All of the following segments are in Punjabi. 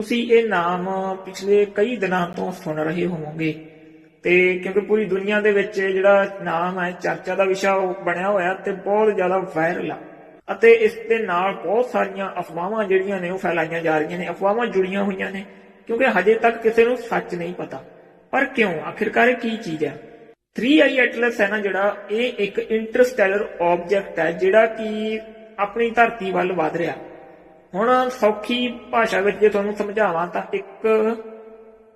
ਤੁਸੀਂ ਇਹ ਨਾਮ ਪਿਛਲੇ ਕਈ ਦਿਨਾਂ ਤੋਂ ਸੁਣ ਰਹੇ ਹੋਵੋਗੇ। ਤੇ ਕਿਉਂਕਿ ਪੂਰੀ ਦੁਨੀਆ ਦੇ ਵਿੱਚ ਜਿਹੜਾ ਨਾਮ ਹੈ, ਚਰਚਾ ਦਾ ਵਿਸ਼ਾ ਉਹ ਬਣਿਆ ਹੋਇਆ ਤੇ ਬਹੁਤ ਜ਼ਿਆਦਾ ਵਾਇਰਲ ਆ। ਅਤੇ ਇਸ ਦੇ ਨਾਲ ਬਹੁਤ ਸਾਰੀਆਂ ਅਫਵਾਹਾਂ ਜਿਹੜੀਆਂ ਨੇ ਉਹ ਫੈਲਾਈਆਂ ਜਾ ਰਹੀਆਂ ਨੇ। ਅਫਵਾਹਾਂ ਜੁੜੀਆਂ ਹੋਈਆਂ ਨੇ, ਕਿਉਂਕਿ ਹਜੇ ਤੱਕ ਕਿਸੇ ਨੂੰ ਸੱਚ ਨਹੀਂ ਪਤਾ। ਪਰ ਕਿਉਂ? ਆਖਿਰਕਾਰ ਇਹ ਕੀ ਚੀਜ਼ ਹੈ? 3i ਐਟਲਸ ਹੈ ਨਾ ਜਿਹੜਾ, ਇਹ ਇੱਕ ਇੰਟਰਸਟੈਲਰ ਆਬਜੈਕਟ ਹੈ ਜਿਹੜਾ ਕਿ ਆਪਣੀ ਧਰਤੀ ਵੱਲ ਵਧ ਰਿਹਾ। ਹੁਣ ਸੌਖੀ ਭਾਸ਼ਾ ਵਿੱਚ ਜੇ ਤੁਹਾਨੂੰ ਸਮਝਾਵਾਂ ਤਾਂ ਇੱਕ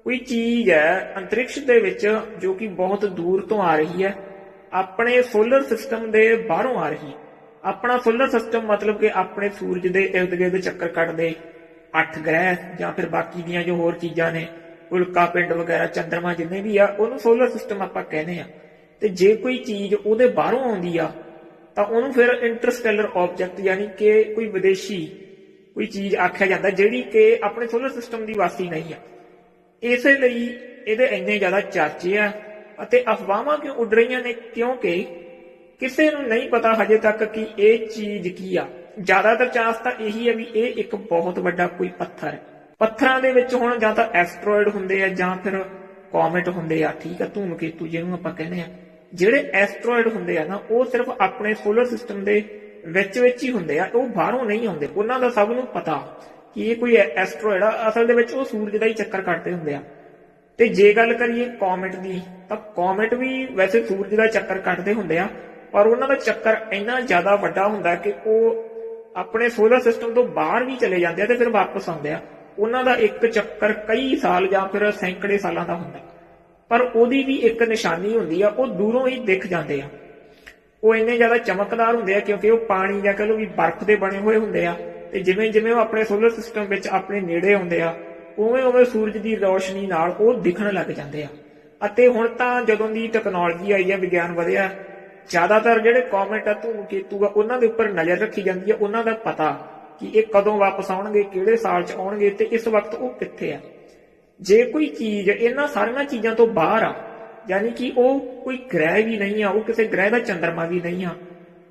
ਕੋਈ ਚੀਜ਼ ਹੈ ਅੰਤਰਿਕਸ਼ ਦੇ ਵਿੱਚ ਜੋ ਕਿ ਬਹੁਤ ਦੂਰ ਤੋਂ ਆ ਰਹੀ ਹੈ। ਆਪਣੇ ਸੋਲਰ ਸਿਸਟਮ ਦੇ ਬਾਹਰੋਂ ਆ ਰਹੀ। ਆਪਣਾ ਸੋਲਰ ਸਿਸਟਮ ਮਤਲਬ ਕਿ ਆਪਣੇ ਸੂਰਜ ਦੇ ਇਰਦ ਗਿਰਦ ਚੱਕਰ ਕੱਟਦੇ ਅੱਠ ਗ੍ਰਹਿ ਜਾਂ ਫਿਰ ਬਾਕੀ ਦੀਆਂ ਜੋ ਹੋਰ ਚੀਜ਼ਾਂ ਨੇ, ਉਲਕਾ ਪਿੰਡ ਵਗੈਰਾ, ਚੰਦਰਮਾ ਜਿੰਨੇ ਵੀ ਆ, ਉਹਨੂੰ ਸੋਲਰ ਸਿਸਟਮ ਆਪਾਂ ਕਹਿੰਦੇ ਆ। ਤੇ ਜੇ ਕੋਈ ਚੀਜ਼ ਉਹਦੇ ਬਾਹਰੋਂ ਆਉਂਦੀ ਆ, ਤਾਂ ਉਹਨੂੰ ਫਿਰ ਇੰਟਰਸਟੈਲਰ ਆਬਜੈਕਟ ਯਾਨੀ ਕਿ ਕੋਈ ਵਿਦੇਸ਼ੀ ਕੋਈ ਚੀਜ਼ ਆਖਿਆ ਜਾਂਦਾ ਜਿਹੜੀ ਕਿ ਆਪਣੇ ਸੋਲਰ ਸਿਸਟਮ ਦੀ ਵਾਸੀ ਨਹੀਂ ਆ। ਇਸੇ ਲਈ ਇਹਦੇ ਇੰਨੇ ਜ਼ਿਆਦਾ ਚਰਚੇ ਆ ਅਤੇ ਅਫਵਾਹਾਂ ਕਿਉਂ ਉੱਡ ਰਹੀਆਂ ਨੇ? ਕਿਉਂਕਿ ਕਿਸੇ ਨੂੰ ਨਹੀਂ ਪਤਾ ਹਜੇ ਤੱਕ ਕਿ ਇਹ ਚੀਜ਼ ਕੀ ਆ। ਜ਼ਿਆਦਾਤਰ ਚਾਂਸ ਤਾਂ ਇਹੀ ਹੈ ਵੀ ਇਹ ਇੱਕ ਬਹੁਤ ਵੱਡਾ ਕੋਈ ਪੱਥਰ ਹੈ। ਪੱਥਰਾਂ ਦੇ ਵਿੱਚ ਹੁਣ ਜਾਂ ਤਾਂ ਐਸਟਰੋਇਡ ਹੁੰਦੇ ਆ ਜਾਂ ਫਿਰ ਕੋਮੇਟ ਹੁੰਦੇ ਆ। ਠੀਕ ਆ ਧੂਮਕੇਤੂ ਜਿਹਨੂੰ ਆਪਾਂ ਕਹਿੰਦੇ ਆ। ਜਿਹੜੇ ਐਸਟਰੋਇਡ ਹੁੰਦੇ ਆ ਨਾ, ਉਹ ਸਿਰਫ ਆਪਣੇ ਸੋਲਰ ਸਿਸਟਮ ਦੇ ਵਿੱਚ ਵਿੱਚ ਹੀ ਹੁੰਦੇ ਆ, ਉਹ ਬਾਹਰੋਂ ਨਹੀਂ ਆਉਂਦੇ। ਉਹਨਾਂ ਦਾ ਸਭ ਨੂੰ ਪਤਾ ਕਿ ਇਹ ਕੋਈ ਐਸਟਰੋਇਡ ਆ ਅਸਲ ਦੇ ਵਿੱਚ ਉਹ ਸੂਰਜ ਦਾ ਹੀ ਚੱਕਰ ਕੱਟਦੇ ਹੁੰਦੇ ਆ। ਤੇ ਜੇ ਗੱਲ ਕਰੀਏ ਕੋਮੇਟ ਦੀ, ਤਾਂ ਕੋਮੇਟ ਵੀ ਵੈਸੇ ਸੂਰਜ ਦਾ ਚੱਕਰ ਕੱਟਦੇ ਹੁੰਦੇ ਆ, ਪਰ ਉਹਨਾਂ ਦਾ ਚੱਕਰ ਇੰਨਾ ਜ਼ਿਆਦਾ ਵੱਡਾ ਹੁੰਦਾ ਕਿ ਉਹ ਆਪਣੇ ਸੋਲਰ ਸਿਸਟਮ ਤੋਂ ਬਾਹਰ ਵੀ ਚਲੇ ਜਾਂਦੇ ਆ ਤੇ ਫਿਰ ਵਾਪਸ ਆਉਂਦੇ ਆ। ਉਹਨਾਂ ਦਾ ਇੱਕ ਚੱਕਰ ਕਈ ਸਾਲ ਜਾਂ ਫਿਰ ਸੈਂਕੜੇ ਸਾਲਾਂ ਦਾ ਹੁੰਦਾ। ਪਰ ਉਹਦੀ ਵੀ ਇੱਕ ਨਿਸ਼ਾਨੀ ਹੁੰਦੀ ਆ, ਉਹ ਦੂਰੋਂ ਹੀ ਦਿਖ ਜਾਂਦੇ ਆ। ਉਹ ਇੰਨੇ ਜ਼ਿਆਦਾ ਚਮਕਦਾਰ ਹੁੰਦੇ ਆ ਕਿਉਂਕਿ ਉਹ ਪਾਣੀ ਜਾਂ ਕਹ ਲਓ ਵੀ ਬਰਫ਼ ਦੇ ਬਣੇ ਹੋਏ ਹੁੰਦੇ ਆ ਤੇ ਜਿਵੇਂ ਜਿਵੇਂ ਉਹ ਆਪਣੇ ਸੋਲਰ ਸਿਸਟਮ ਵਿੱਚ ਆਪਣੇ ਨੇੜੇ ਆਉਂਦੇ ਆ, ਉਵੇਂ ਉਵੇਂ ਸੂਰਜ ਦੀ ਰੋਸ਼ਨੀ ਨਾਲ ਉਹ ਦਿਖਣ ਲੱਗ ਜਾਂਦੇ ਆ। ਅਤੇ ਹੁਣ ਤਾਂ ਜਦੋਂ ਦੀ ਟੈਕਨੋਲੋਜੀ ਆਈ ਹੈ ਵਿਗਿਆਨ ਵਧਿਆ, ਜ਼ਿਆਦਾਤਰ ਜਿਹੜੇ ਕਮੈਂਟ ਆ ਧੂਮਕੇਤੂ ਆ, ਉਹਨਾਂ ਦੇ ਉੱਪਰ ਨਜ਼ਰ ਰੱਖੀ ਜਾਂਦੀ ਹੈ ਉਹਨਾਂ ਦਾ ਪਤਾ ਕਿ ਇਹ ਕਦੋਂ ਵਾਪਸ ਆਉਣਗੇ, ਕਿਹੜੇ ਸਾਲ 'ਚ ਆਉਣਗੇ ਤੇ ਇਸ ਵਕਤ ਉਹ ਕਿੱਥੇ ਆ। ਜੇ ਕੋਈ ਚੀਜ਼ ਇਹਨਾਂ ਸਾਰੀਆਂ ਚੀਜ਼ਾਂ ਤੋਂ ਬਾਹਰ ਆ ਯਾਨੀ ਕਿ ਉਹ ਕੋਈ ਗ੍ਰਹਿ ਵੀ ਨਹੀਂ ਆ, ਉਹ ਕਿਸੇ ਗ੍ਰਹਿ ਦਾ ਚੰਦਰਮਾ ਵੀ ਨਹੀਂ ਆ,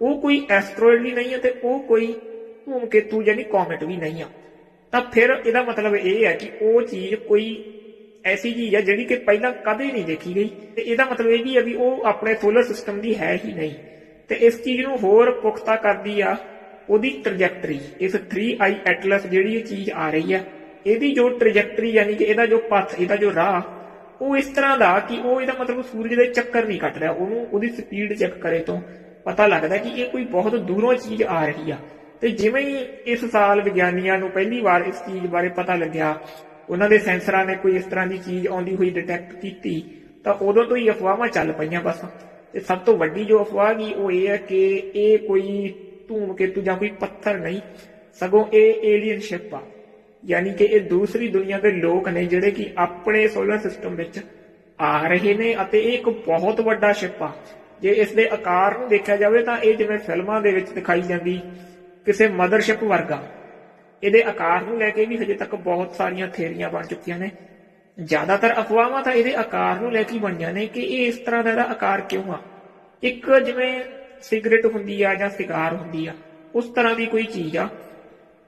ਉਹ ਕੋਈ ਐਸਟਰੋਇਡ ਵੀ ਨਹੀਂ ਆ ਤੇ ਉਹ ਕੋਈ ਧੂਮਕੇਤੂ ਯਾਨੀ ਕੋਮੇਟ ਵੀ ਨਹੀਂ ਆ। ਤਾਂ ਫਿਰ ਇਹਦਾ ਮਤਲਬ ਇਹ ਹੈ ਕਿ ਉਹ ਚੀਜ਼ ਕੋਈ ਐਸੀ ਚੀਜ਼ ਹੈ ਜਿਹੜੀ ਕਿ ਪਹਿਲਾਂ ਕਦੇ ਨਹੀਂ ਦੇਖੀ ਗਈ। ਤੇ ਇਹਦਾ ਮਤਲਬ ਇਹ ਵੀ ਹੈ ਵੀ ਉਹ ਆਪਣੇ ਸੋਲਰ ਸਿਸਟਮ ਦੀ ਹੈ ਹੀ ਨਹੀਂ। ਤੇ ਇਸ ਚੀਜ਼ ਨੂੰ ਹੋਰ ਪੁਖਤਾ ਕਰਦੀ ਆ ਉਹਦੀ ਟ੍ਰੈਜੈਕਟਰੀ ਇਸ 3i ਐਟਲਸ ਜਿਹੜੀ ਇਹ ਚੀਜ਼ ਆ ਰਹੀ ਹੈ ਇਹਦੀ ਜੋ ਟ੍ਰੈਜੈਕਟਰੀ ਯਾਨੀ ਕਿ ਇਹਦਾ ਜੋ ਪਥ, ਇਹਦਾ ਜੋ ਰਾਹ ਉਹ ਇਸ ਤਰ੍ਹਾਂ ਦਾ ਕਿ ਉਹ ਇਹਦਾ ਮਤਲਬ ਸੂਰਜ ਦੇ ਚੱਕਰ ਨਹੀਂ ਕੱਟ ਰਿਹਾ ਉਹਨੂੰ ਉਹਦੀ ਸਪੀਡ ਚੈੱਕ ਕਰੇ ਤੋਂ ਪਤਾ ਲੱਗਦਾ ਕਿ ਇਹ ਕੋਈ ਬਹੁਤ ਦੂਰੋਂ ਚੀਜ਼ ਆ ਰਹੀ ਆ। ਤੇ ਜਿਵੇਂ ਹੀ ਇਸ ਸਾਲ ਵਿਗਿਆਨੀਆਂ ਨੂੰ ਪਹਿਲੀ ਵਾਰ ਇਸ ਚੀਜ਼ ਬਾਰੇ ਪਤਾ ਲੱਗਿਆ, ਉਹਨਾਂ ਦੇ ਸੈਂਸਰਾਂ ਨੇ ਕੋਈ ਇਸ ਤਰ੍ਹਾਂ ਦੀ ਚੀਜ਼ ਆਉਂਦੀ ਹੋਈ ਡਿਟੈਕਟ ਕੀਤੀ, ਤਾਂ ਉਦੋਂ ਤੋਂ ਹੀ ਅਫਵਾਹਾਂ ਚੱਲ ਪਈਆਂ ਬਸ। ਤੇ ਸਭ ਤੋਂ ਵੱਡੀ ਜੋ ਅਫਵਾਹ ਗਈ ਉਹ ਇਹ ਹੈ ਕਿ ਇਹ ਕੋਈ ਧੂਮ ਕੇਤੂ ਜਾਂ ਕੋਈ ਪੱਥਰ ਨਹੀਂ, ਸਗੋਂ ਇਹ ਏਲੀਅਨ ਸ਼ਿਪ ਆ। ਯਾਨੀ ਕਿ ਇਹ ਦੂਸਰੀ ਦੁਨੀਆ ਦੇ ਲੋਕ ਨੇ ਜਿਹੜੇ ਕਿ ਆਪਣੇ ਸੋਲਰ ਸਿਸਟਮ ਵਿੱਚ ਆ ਰਹੇ ਨੇ ਅਤੇ ਇਹ ਇੱਕ ਬਹੁਤ ਵੱਡਾ ਸ਼ਿਪ ਆ। ਜੇ ਇਸ ਦੇ ਆਕਾਰ ਨੂੰ ਦੇਖਿਆ ਜਾਵੇ ਤਾਂ ਇਹ ਜਿਵੇਂ ਫਿਲਮਾਂ ਦੇ ਵਿੱਚ ਦਿਖਾਈ ਜਾਂਦੀ ਕਿਸੇ ਮਦਰਸ਼ਿਪ ਵਰਗਾ। ਇਹਦੇ ਆਕਾਰ ਨੂੰ ਲੈ ਕੇ ਵੀ ਹਜੇ ਤੱਕ ਬਹੁਤ ਸਾਰੀਆਂ ਥਿਉਰੀਆਂ ਬਣ ਚੁੱਕੀਆਂ ਨੇ। ਜ਼ਿਆਦਾਤਰ ਅਫਵਾਹਾਂ ਤਾਂ ਇਹਦੇ ਆਕਾਰ ਨੂੰ ਲੈ ਕੇ ਬਣੀਆਂ ਨੇ ਕਿ ਇਹ ਇਸ ਤਰ੍ਹਾਂ ਦਾ ਇਹਦਾ ਆਕਾਰ ਕਿਉਂ ਆ? ਇੱਕ ਜਿਵੇਂ ਸਿਗਰਟ ਹੁੰਦੀ ਆ ਜਾਂ ਸਿਗਾਰ ਹੁੰਦੀ ਆ, ਉਸ ਤਰ੍ਹਾਂ ਦੀ ਕੋਈ ਚੀਜ਼ ਆ।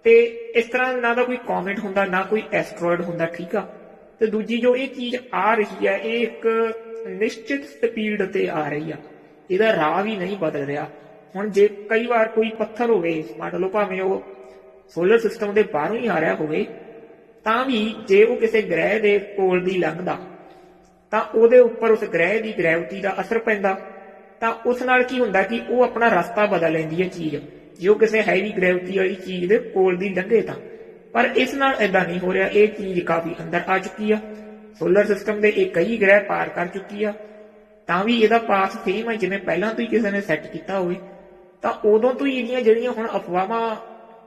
ਤੇ ਇਸ ਤਰ੍ਹਾਂ ਨਾ ਦਾ ਕੋਈ ਕਮੈਂਟ ਹੁੰਦਾ, ਨਾ ਕੋਈ ਐਸਟਰੋਇਡ ਹੁੰਦਾ, ਠੀਕ ਆ? ਤੇ ਦੂਜੀ ਜੋ ਇਹ ਚੀਜ਼ ਆ ਰਹੀ ਹੈ ਇਹ ਇੱਕ ਨਿਸ਼ਚਿਤ ਸਪੀਡ ਤੇ ਆ ਰਹੀ ਆ। ਇਹਦਾ ਰਾਹ ਵੀ ਨਹੀਂ ਬਦਲ ਰਿਹਾ। ਹੁਣ ਜੇ ਕਈ ਵਾਰ ਕੋਈ ਪੱਥਰ ਹੋਵੇ, ਮੰਨ ਲਓ ਭਾਵੇਂ ਉਹ ਸੋਲਰ ਸਿਸਟਮ ਦੇ ਬਾਹਰੋਂ ਹੀ ਆ ਰਿਹਾ ਹੋਵੇ, ਤਾਂ ਵੀ ਜੇ ਉਹ ਕਿਸੇ ਗ੍ਰਹਿ ਦੇ ਕੋਲ ਦੀ ਲੰਘਦਾ, ਤਾਂ ਉਹਦੇ ਉੱਪਰ ਉਸ ਗ੍ਰਹਿ ਦੀ ਗ੍ਰੈਵਿਟੀ ਦਾ ਅਸਰ ਪੈਂਦਾ। ਤਾਂ ਉਸ ਨਾਲ ਕੀ ਹੁੰਦਾ ਕਿ ਉਹ ਆਪਣਾ ਰਸਤਾ ਬਦਲ ਲੈਂਦੀ ਹੈ ਚੀਜ਼। ਜੋ ਕਿਸੇ ਹੈਵੀ ਗ੍ਰੈਵਿਟੀ ਵਾਲੀ ਚੀਜ਼ ਦੇ ਕੋਲ ਦੀ ਲੰਘੇ ਤਾਂ। ਪਰ ਇਸ ਨਾਲ ਐਦਾਂ ਨਹੀਂ ਹੋ ਰਿਹਾ, ਇਹ ਚੀਜ਼ ਕਾਫੀ ਅੰਦਰ ਆ ਚੁੱਕੀ ਆ। ਸੋਲਰ ਸਿਸਟਮ ਦੇ ਇਹ ਕਈ ਗ੍ਰਹਿ ਪਾਰ ਕਰ ਚੁੱਕੀ ਆ। ਤਾਂ ਵੀ ਇਹਦਾ ਪਾਸ ਸੇਮ ਹੈ ਜਿਵੇਂ ਪਹਿਲਾਂ ਤੋਂ ਹੀ ਕਿਸੇ ਨੇ ਸੈੱਟ ਕੀਤਾ ਹੋਵੇ। ਤਾਂ ਉਦੋਂ ਤੋਂ ਹੀ ਇਹਦੀਆਂ ਜਿਹੜੀਆਂ ਹੁਣ ਅਫਵਾਹਾਂ